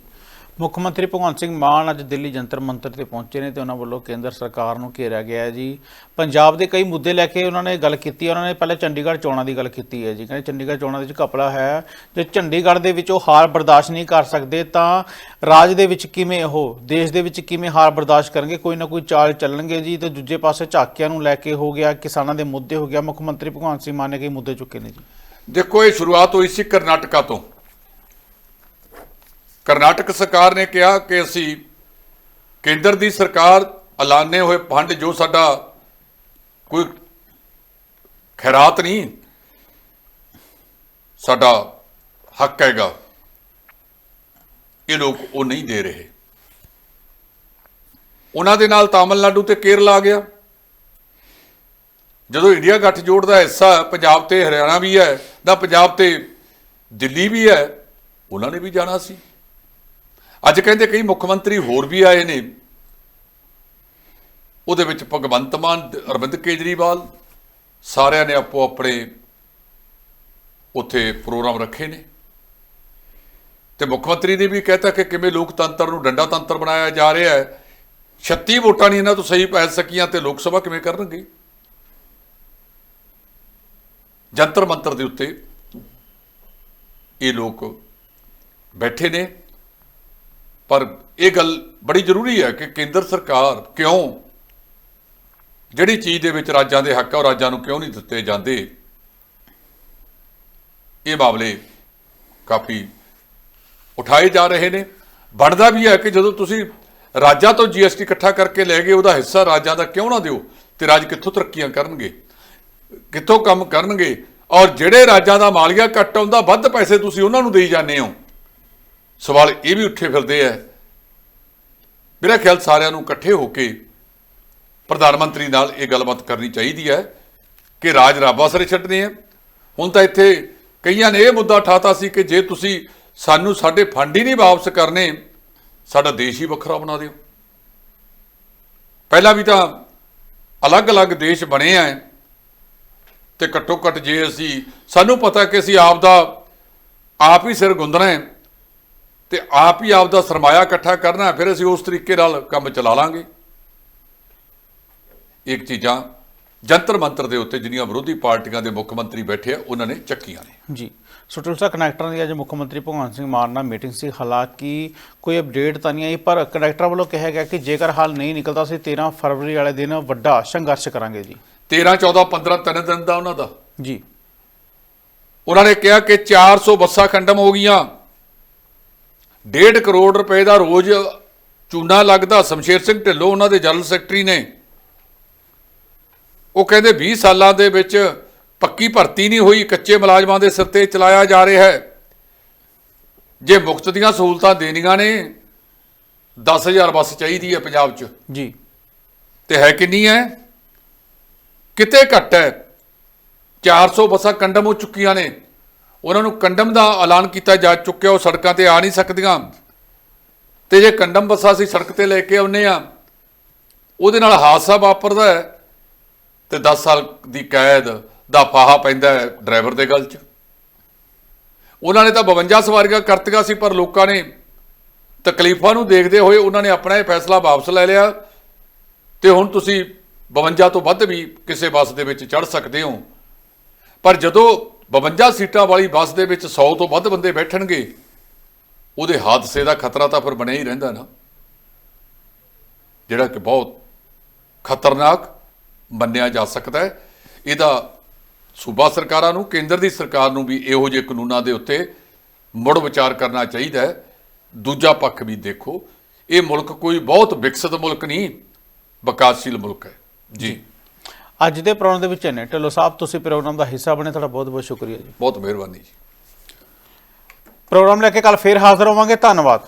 ਮੁੱਖ ਮੰਤਰੀ ਭਗਵੰਤ ਸਿੰਘ ਮਾਨ ਅੱਜ ਦਿੱਲੀ ਜੰਤਰ ਮੰਤਰ ਤੇ ਪਹੁੰਚੇ ਨੇ ਤੇ ਉਹਨਾਂ ਵੱਲੋਂ ਕੇਂਦਰ ਸਰਕਾਰ ਨੂੰ ਘੇਰਿਆ ਗਿਆ ਹੈ ਜੀ। ਪੰਜਾਬ ਦੇ ਕਈ ਮੁੱਦੇ ਲੈ ਕੇ ਉਹਨਾਂ ਨੇ ਗੱਲ ਕੀਤੀ ਹੈ। ਉਹਨਾਂ ਨੇ ਪਹਿਲੇ ਚੰਡੀਗੜ੍ਹ ਚੋਣਾਂ ਦੀ ਗੱਲ ਕੀਤੀ ਹੈ ਜੀ। ਕਹਿੰਦੇ ਚੰਡੀਗੜ੍ਹ ਚੋਣਾਂ ਦੇ ਵਿੱਚ ਘਪਲਾ ਹੈ। ਜੇ ਚੰਡੀਗੜ੍ਹ ਦੇ ਵਿੱਚ ਉਹ ਹਾਰ ਬਰਦਾਸ਼ਤ ਨਹੀਂ ਕਰ ਸਕਦੇ ਤਾਂ ਰਾਜ ਦੇ ਵਿੱਚ ਕਿਵੇਂ ਉਹ ਦੇਸ਼ ਦੇ ਵਿੱਚ ਕਿਵੇਂ ਹਾਰ ਬਰਦਾਸ਼ਤ ਕਰਨਗੇ? ਕੋਈ ਨਾ ਕੋਈ ਚਾਲ ਚੱਲਣਗੇ ਜੀ। ਤੇ ਦੂਜੇ ਪਾਸੇ ਝਾਕਿਆਂ ਨੂੰ ਲੈ ਕੇ ਹੋ ਗਿਆ, ਕਿਸਾਨਾਂ ਦੇ ਮੁੱਦੇ ਹੋ ਗਿਆ। ਮੁੱਖ ਮੰਤਰੀ ਭਗਵੰਤ ਸਿੰਘ ਮਾਨ ਨੇ ਕਈ ਮੁੱਦੇ ਚੁੱਕੇ ਨੇ ਜੀ। ਦੇਖੋ, ਇਹ ਸ਼ੁਰੂਆਤ ਹੋਈ ਸੀ ਕਰਨਾਟਕਾ ਤੋਂ। ਕਰਨਾਟਕ ਸਰਕਾਰ ਨੇ ਕਿਹਾ ਕਿ ਅਸੀਂ ਕੇਂਦਰ ਦੀ ਸਰਕਾਰ ਐਲਾਨੇ ਹੋਏ ਫੰਡ ਜੋ ਸਾਡਾ ਕੋਈ ਖੈਰਾਤ ਨਹੀਂ, ਸਾਡਾ ਹੱਕ ਹੈਗਾ, ਇਹ ਲੋਕ ਉਹ ਨਹੀਂ ਦੇ ਰਹੇ। ਉਹਨਾਂ ਦੇ ਨਾਲ ਤਾਮਿਲਨਾਡੂ ਤੇ ਕੇਰਲਾ ਆ ਗਿਆ। ਜਦੋਂ ਇੰਡੀਆ ਗੱਠਜੋੜ ਦਾ ਹਿੱਸਾ ਪੰਜਾਬ ਤੇ ਹਰਿਆਣਾ ਵੀ ਹੈ, ਦਾ ਪੰਜਾਬ ਤੇ ਦਿੱਲੀ ਵੀ ਹੈ, ਉਹਨਾਂ ਨੇ ਵੀ ਜਾਣਾ ਸੀ। ਅੱਜ ਕਹਿੰਦੇ ਕਈ ਮੁੱਖ ਮੰਤਰੀ ਹੋਰ ਵੀ ਆਏ ਨੇ। ਉਹਦੇ ਵਿੱਚ ਭਗਵੰਤ ਮਾਨ, ਅਰਵਿੰਦ ਕੇਜਰੀਵਾਲ, ਸਾਰਿਆਂ ਨੇ ਆਪੋ ਆਪਣੇ ਉੱਥੇ ਪ੍ਰੋਗਰਾਮ ਰੱਖੇ ਨੇ। ਤੇ ਮੁੱਖ ਮੰਤਰੀ ਨੇ ਵੀ ਕਹਿਤਾ ਕਿ ਕਿਵੇਂ ਲੋਕਤੰਤਰ ਨੂੰ ਡੰਡਾ ਤੰਤਰ ਬਣਾਇਆ ਜਾ ਰਿਹਾ ਹੈ। 36 ਵੋਟਾਂ ਨਹੀਂ ਇਹਨਾਂ ਤੋਂ ਸਹੀ ਪੈ ਸਕੀਆਂ ਤੇ ਲੋਕ ਸਭਾ ਕਿਵੇਂ ਕਰਨਗੇ? ਜੰਤਰ ਮੰਤਰ ਦੇ ਉੱਤੇ ਇਹ ਲੋਕ ਬੈਠੇ ਨੇ। ਪਰ ਇਹ ਗੱਲ ਬੜੀ ਜ਼ਰੂਰੀ ਹੈ ਕਿ ਕੇਂਦਰ ਸਰਕਾਰ ਕਿਉਂ ਜਿਹੜੀ ਚੀਜ਼ ਦੇ ਵਿੱਚ ਰਾਜਾਂ ਦੇ ਹੱਕ ਆ, ਉਹ ਰਾਜਾਂ ਨੂੰ ਕਿਉਂ ਨਹੀਂ ਦਿੱਤੇ ਜਾਂਦੇ? ਇਹ ਮਾਮਲੇ ਕਾਫੀ ਉਠਾਏ ਜਾ ਰਹੇ ਨੇ। ਬਣਦਾ ਵੀ ਹੈ ਕਿ ਜਦੋਂ ਤੁਸੀਂ ਰਾਜਾਂ ਤੋਂ ਜੀਐਸਟੀ ਇਕੱਠਾ ਕਰਕੇ ਲੈ ਗਏ, ਉਹਦਾ ਹਿੱਸਾ ਰਾਜਾਂ ਦਾ ਕਿਉਂ ਨਾ ਦਿਓ? ਤੇ ਰਾਜ ਕਿੱਥੋਂ ਤਰੱਕੀਆਂ ਕਰਨਗੇ? ਕਿੱਥੋਂ ਕੰਮ ਕਰਨਗੇ? ਔਰ ਜਿਹੜੇ ਰਾਜਾਂ ਦਾ ਮਾਲੀਆ ਘੱਟ ਆਉਂਦਾ, ਵੱਧ ਪੈਸੇ ਤੁਸੀਂ ਉਹਨਾਂ ਨੂੰ ਦੇਈ ਜਾਂਦੇ ਹੋ। ਸਵਾਲ ਇਹ ਵੀ ਉੱਠੇ ਫਿਰਦੇ ਆ। ਮੇਰਾ ਖਿਆਲ ਸਾਰਿਆਂ ਨੂੰ ਇਕੱਠੇ ਹੋ ਕੇ ਪ੍ਰਧਾਨ ਮੰਤਰੀ ਨਾਲ ਇਹ ਗੱਲਬਾਤ ਕਰਨੀ ਚਾਹੀਦੀ ਹੈ ਕਿ ਰਾਜ ਰੱਬ ਸਾਰੇ ਛੱਡਨੇ ਆ। ਹੁਣ ਤਾਂ ਇੱਥੇ ਕਈਆਂ ਨੇ ਇਹ ਮੁੱਦਾ ਠਾਤਾ ਸੀ ਕਿ ਜੇ ਤੁਸੀਂ ਸਾਨੂੰ ਸਾਡੇ ਫੰਡ ਹੀ ਨਹੀਂ ਵਾਪਸ ਕਰਨੇ, ਸਾਡਾ ਦੇਸ਼ ਹੀ ਵੱਖਰਾ ਬਣਾ ਦਿਓ। ਪਹਿਲਾਂ ਵੀ ਤਾਂ ਅਲੱਗ-ਅਲੱਗ ਦੇਸ਼ ਬਣੇ ਆ ਤੇ ਘੱਟੋ ਘੱਟ ਜੇ ਅਸੀਂ, ਸਾਨੂੰ ਪਤਾ ਕਿ ਅਸੀਂ ਆਪ ਦਾ ਆਪ ਹੀ ਸਿਰ ਗੁੰਦਣਾ ਹੈ। ਤੇ ਆਪ ਹੀ ਆਪ ਦਾ ਸਰਮਾਇਆ ਇਕੱਠਾ ਕਰਨਾ ਫਿਰ ਅਸੀਂ ਉਸ ਤਰੀਕੇ ਨਾਲ ਕੰਮ ਚਲਾ ਲਾਂਗੇ। ਇੱਕ ਚੀਜ਼ਾਂ ਜੰਤਰ ਮੰਤਰ ਦੇ ਉੱਤੇ ਜਿਹੜੀਆਂ ਵਿਰੋਧੀ ਪਾਰਟੀਆਂ ਦੇ ਮੁੱਖ ਮੰਤਰੀ ਬੈਠੇ ਆ ਉਹਨਾਂ ਨੇ ਚੱਕੀਆਂ ਨੇ। ਜੀ ਸੋ ਟੁਲਸਾ ਕਨੈਕਟਰਾਂ ਦੀ ਅੱਜ ਮੁੱਖ ਮੰਤਰੀ ਭਗਵੰਤ ਸਿੰਘ ਮਾਨ ਨਾਲ ਮੀਟਿੰਗ ਸੀ। ਹਾਲਾਂਕਿ ਕੋਈ ਅਪਡੇਟ ਤਾਂ ਨਹੀਂ ਆਈ ਪਰ ਕਨੈਕਟਰਾਂ ਵੱਲੋਂ ਕਿਹਾ ਗਿਆ ਕਿ ਜੇਕਰ ਹਾਲ ਨਹੀਂ ਨਿਕਲਦਾ ਅਸੀਂ 13 ਫਰਵਰੀ ਵਾਲੇ ਦਿਨ ਵੱਡਾ ਸੰਘਰਸ਼ ਕਰਾਂਗੇ ਜੀ। 13 14 15 ਤਿੰਨ ਦਿਨ ਦਾ ਉਹਨਾਂ ਦਾ। ਜੀ। ਉਹਨਾਂ ਨੇ ਕਿਹਾ ਕਿ 400 ਬੱਸਾਂ ਖੰਡਮ ਹੋ ਗਈਆਂ। 1.5 ਕਰੋੜ ਰੁਪਏ ਦਾ ਰੋਜ਼ ਚੂਨਾ ਲੱਗਦਾ ਸ਼ਮਸ਼ੇਰ ਸਿੰਘ ਢਿੱਲੋਂ ਉਹਨਾਂ ਦੇ ਜਨਰਲ ਸੈਕਟਰੀ ਨੇ। ਉਹ ਕਹਿੰਦੇ 20 ਸਾਲਾਂ ਦੇ ਵਿੱਚ ਪੱਕੀ ਭਰਤੀ ਨਹੀਂ ਹੋਈ ਕੱਚੇ ਮੁਲਾਜ਼ਮਾਂ ਦੇ ਸਿਰ ਤੇ ਚਲਾਇਆ ਜਾ ਰਿਹਾ ਹੈ। ਜੇ ਮੁਕਤ ਦੀਆਂ ਸਹੂਲਤਾਂ ਦੇਣੀਆਂ ਨੇ 10000 ਬੱਸ ਚਾਹੀਦੀ ਹੈ ਪੰਜਾਬ 'ਚ। ਜੀ। ਤੇ ਹੈ ਕਿੰਨੀ ਹੈ? ਕਿਤੇ ਘੱਟ ਹੈ। 400 ਬੱਸਾਂ ਕੰਡਮ ਹੋ ਚੁੱਕੀਆਂ ਨੇ। ਉਹਨਾਂ ਨੂੰ ਕੰਡਮ ਦਾ ਐਲਾਨ ਕੀਤਾ ਜਾ ਚੁੱਕਿਆ, ਉਹ ਸੜਕਾਂ ਤੇ ਆ ਨਹੀਂ ਸਕਦੀਆਂ। ਤੇ ਜੇ ਕੰਡਮ ਬੱਸਾਂ ਅਸੀਂ ਸੜਕ ਤੇ ਲੈ ਕੇ ਆਉਨੇ ਆ ਉਹਦੇ ਨਾਲ ਹਾਦਸਾ ਵਾਪਰਦਾ ਹੈ ਤੇ 10 ਸਾਲ ਦੀ ਕੈਦ ਦਾ ਫਾਹਾ ਪੈਂਦਾ ਹੈ ਡਰਾਈਵਰ ਦੇ ਗਲ 'ਚ। ਉਹਨਾਂ ਨੇ ਤਾਂ 52 ਸਵਾਰੀਆਂ ਕਰਤੀਆਂ ਸੀ, ਪਰ ਲੋਕਾਂ ਨੇ ਤਕਲੀਫਾਂ ਨੂੰ ਦੇਖਦੇ ਹੋਏ ਉਹਨਾਂ ਨੇ ਆਪਣਾ ਇਹ ਫੈਸਲਾ ਵਾਪਸ ਲੈ ਲਿਆ। ਤੇ ਹੁਣ ਤੁਸੀਂ 52 ਤੋਂ ਵੱਧ ਵੀ ਕਿਸੇ ਬੱਸ ਦੇ ਵਿੱਚ ਚੜ ਸਕਦੇ ਹੋ। ਪਰ ਜਦੋਂ 52 ਸੀਟਾਂ ਵਾਲੀ ਬੱਸ ਦੇ ਵਿੱਚ 100 ਤੋਂ ਵੱਧ ਬੰਦੇ ਬੈਠਣਗੇ। ਉਹਦੇ ਹਾਦਸੇ ਦਾ ਖਤਰਾ ਤਾਂ ਫਿਰ ਬਣਿਆ ਹੀ ਰਹਿੰਦਾ ਨਾ। ਜਿਹੜਾ ਕਿ ਬਹੁਤ ਖਤਰਨਾਕ ਮੰਨਿਆ ਜਾ ਸਕਦਾ ਹੈ। ਇਹਦਾ ਸੂਬਾ ਸਰਕਾਰਾਂ ਨੂੰ, ਕੇਂਦਰ ਦੀ ਸਰਕਾਰ ਨੂੰ ਵੀ ਇਹੋ ਜਿਹੇ ਕਾਨੂੰਨਾਂ ਦੇ ਉੱਤੇ ਮੁੜ ਵਿਚਾਰ ਕਰਨਾ ਚਾਹੀਦਾ ਹੈ। ਦੂਜਾ ਪੱਖ ਵੀ ਦੇਖੋ, ਇਹ ਮੁਲਕ ਕੋਈ ਬਹੁਤ ਵਿਕਸਿਤ ਮੁਲਕ ਨਹੀਂ, ਵਿਕਾਸਸ਼ੀਲ ਮੁਲਕ ਹੈ। ਜੀ। ਅੱਜ ਦੇ ਪ੍ਰੋਗਰਾਮ ਦੇ ਵਿੱਚ ਨੇ ਢਿੱਲੋਂ ਸਾਹਿਬ ਤੁਸੀਂ ਪ੍ਰੋਗਰਾਮ ਦਾ ਹਿੱਸਾ ਬਣੇ ਤੁਹਾਡਾ ਬਹੁਤ ਬਹੁਤ ਸ਼ੁਕਰੀਆ ਜੀ। ਬਹੁਤ ਮਿਹਰਬਾਨੀ ਜੀ। ਪ੍ਰੋਗਰਾਮ ਲੈ ਕੇ ਕੱਲ ਫੇਰ ਹਾਜ਼ਰ ਹੋਵਾਂਗੇ। ਧੰਨਵਾਦ।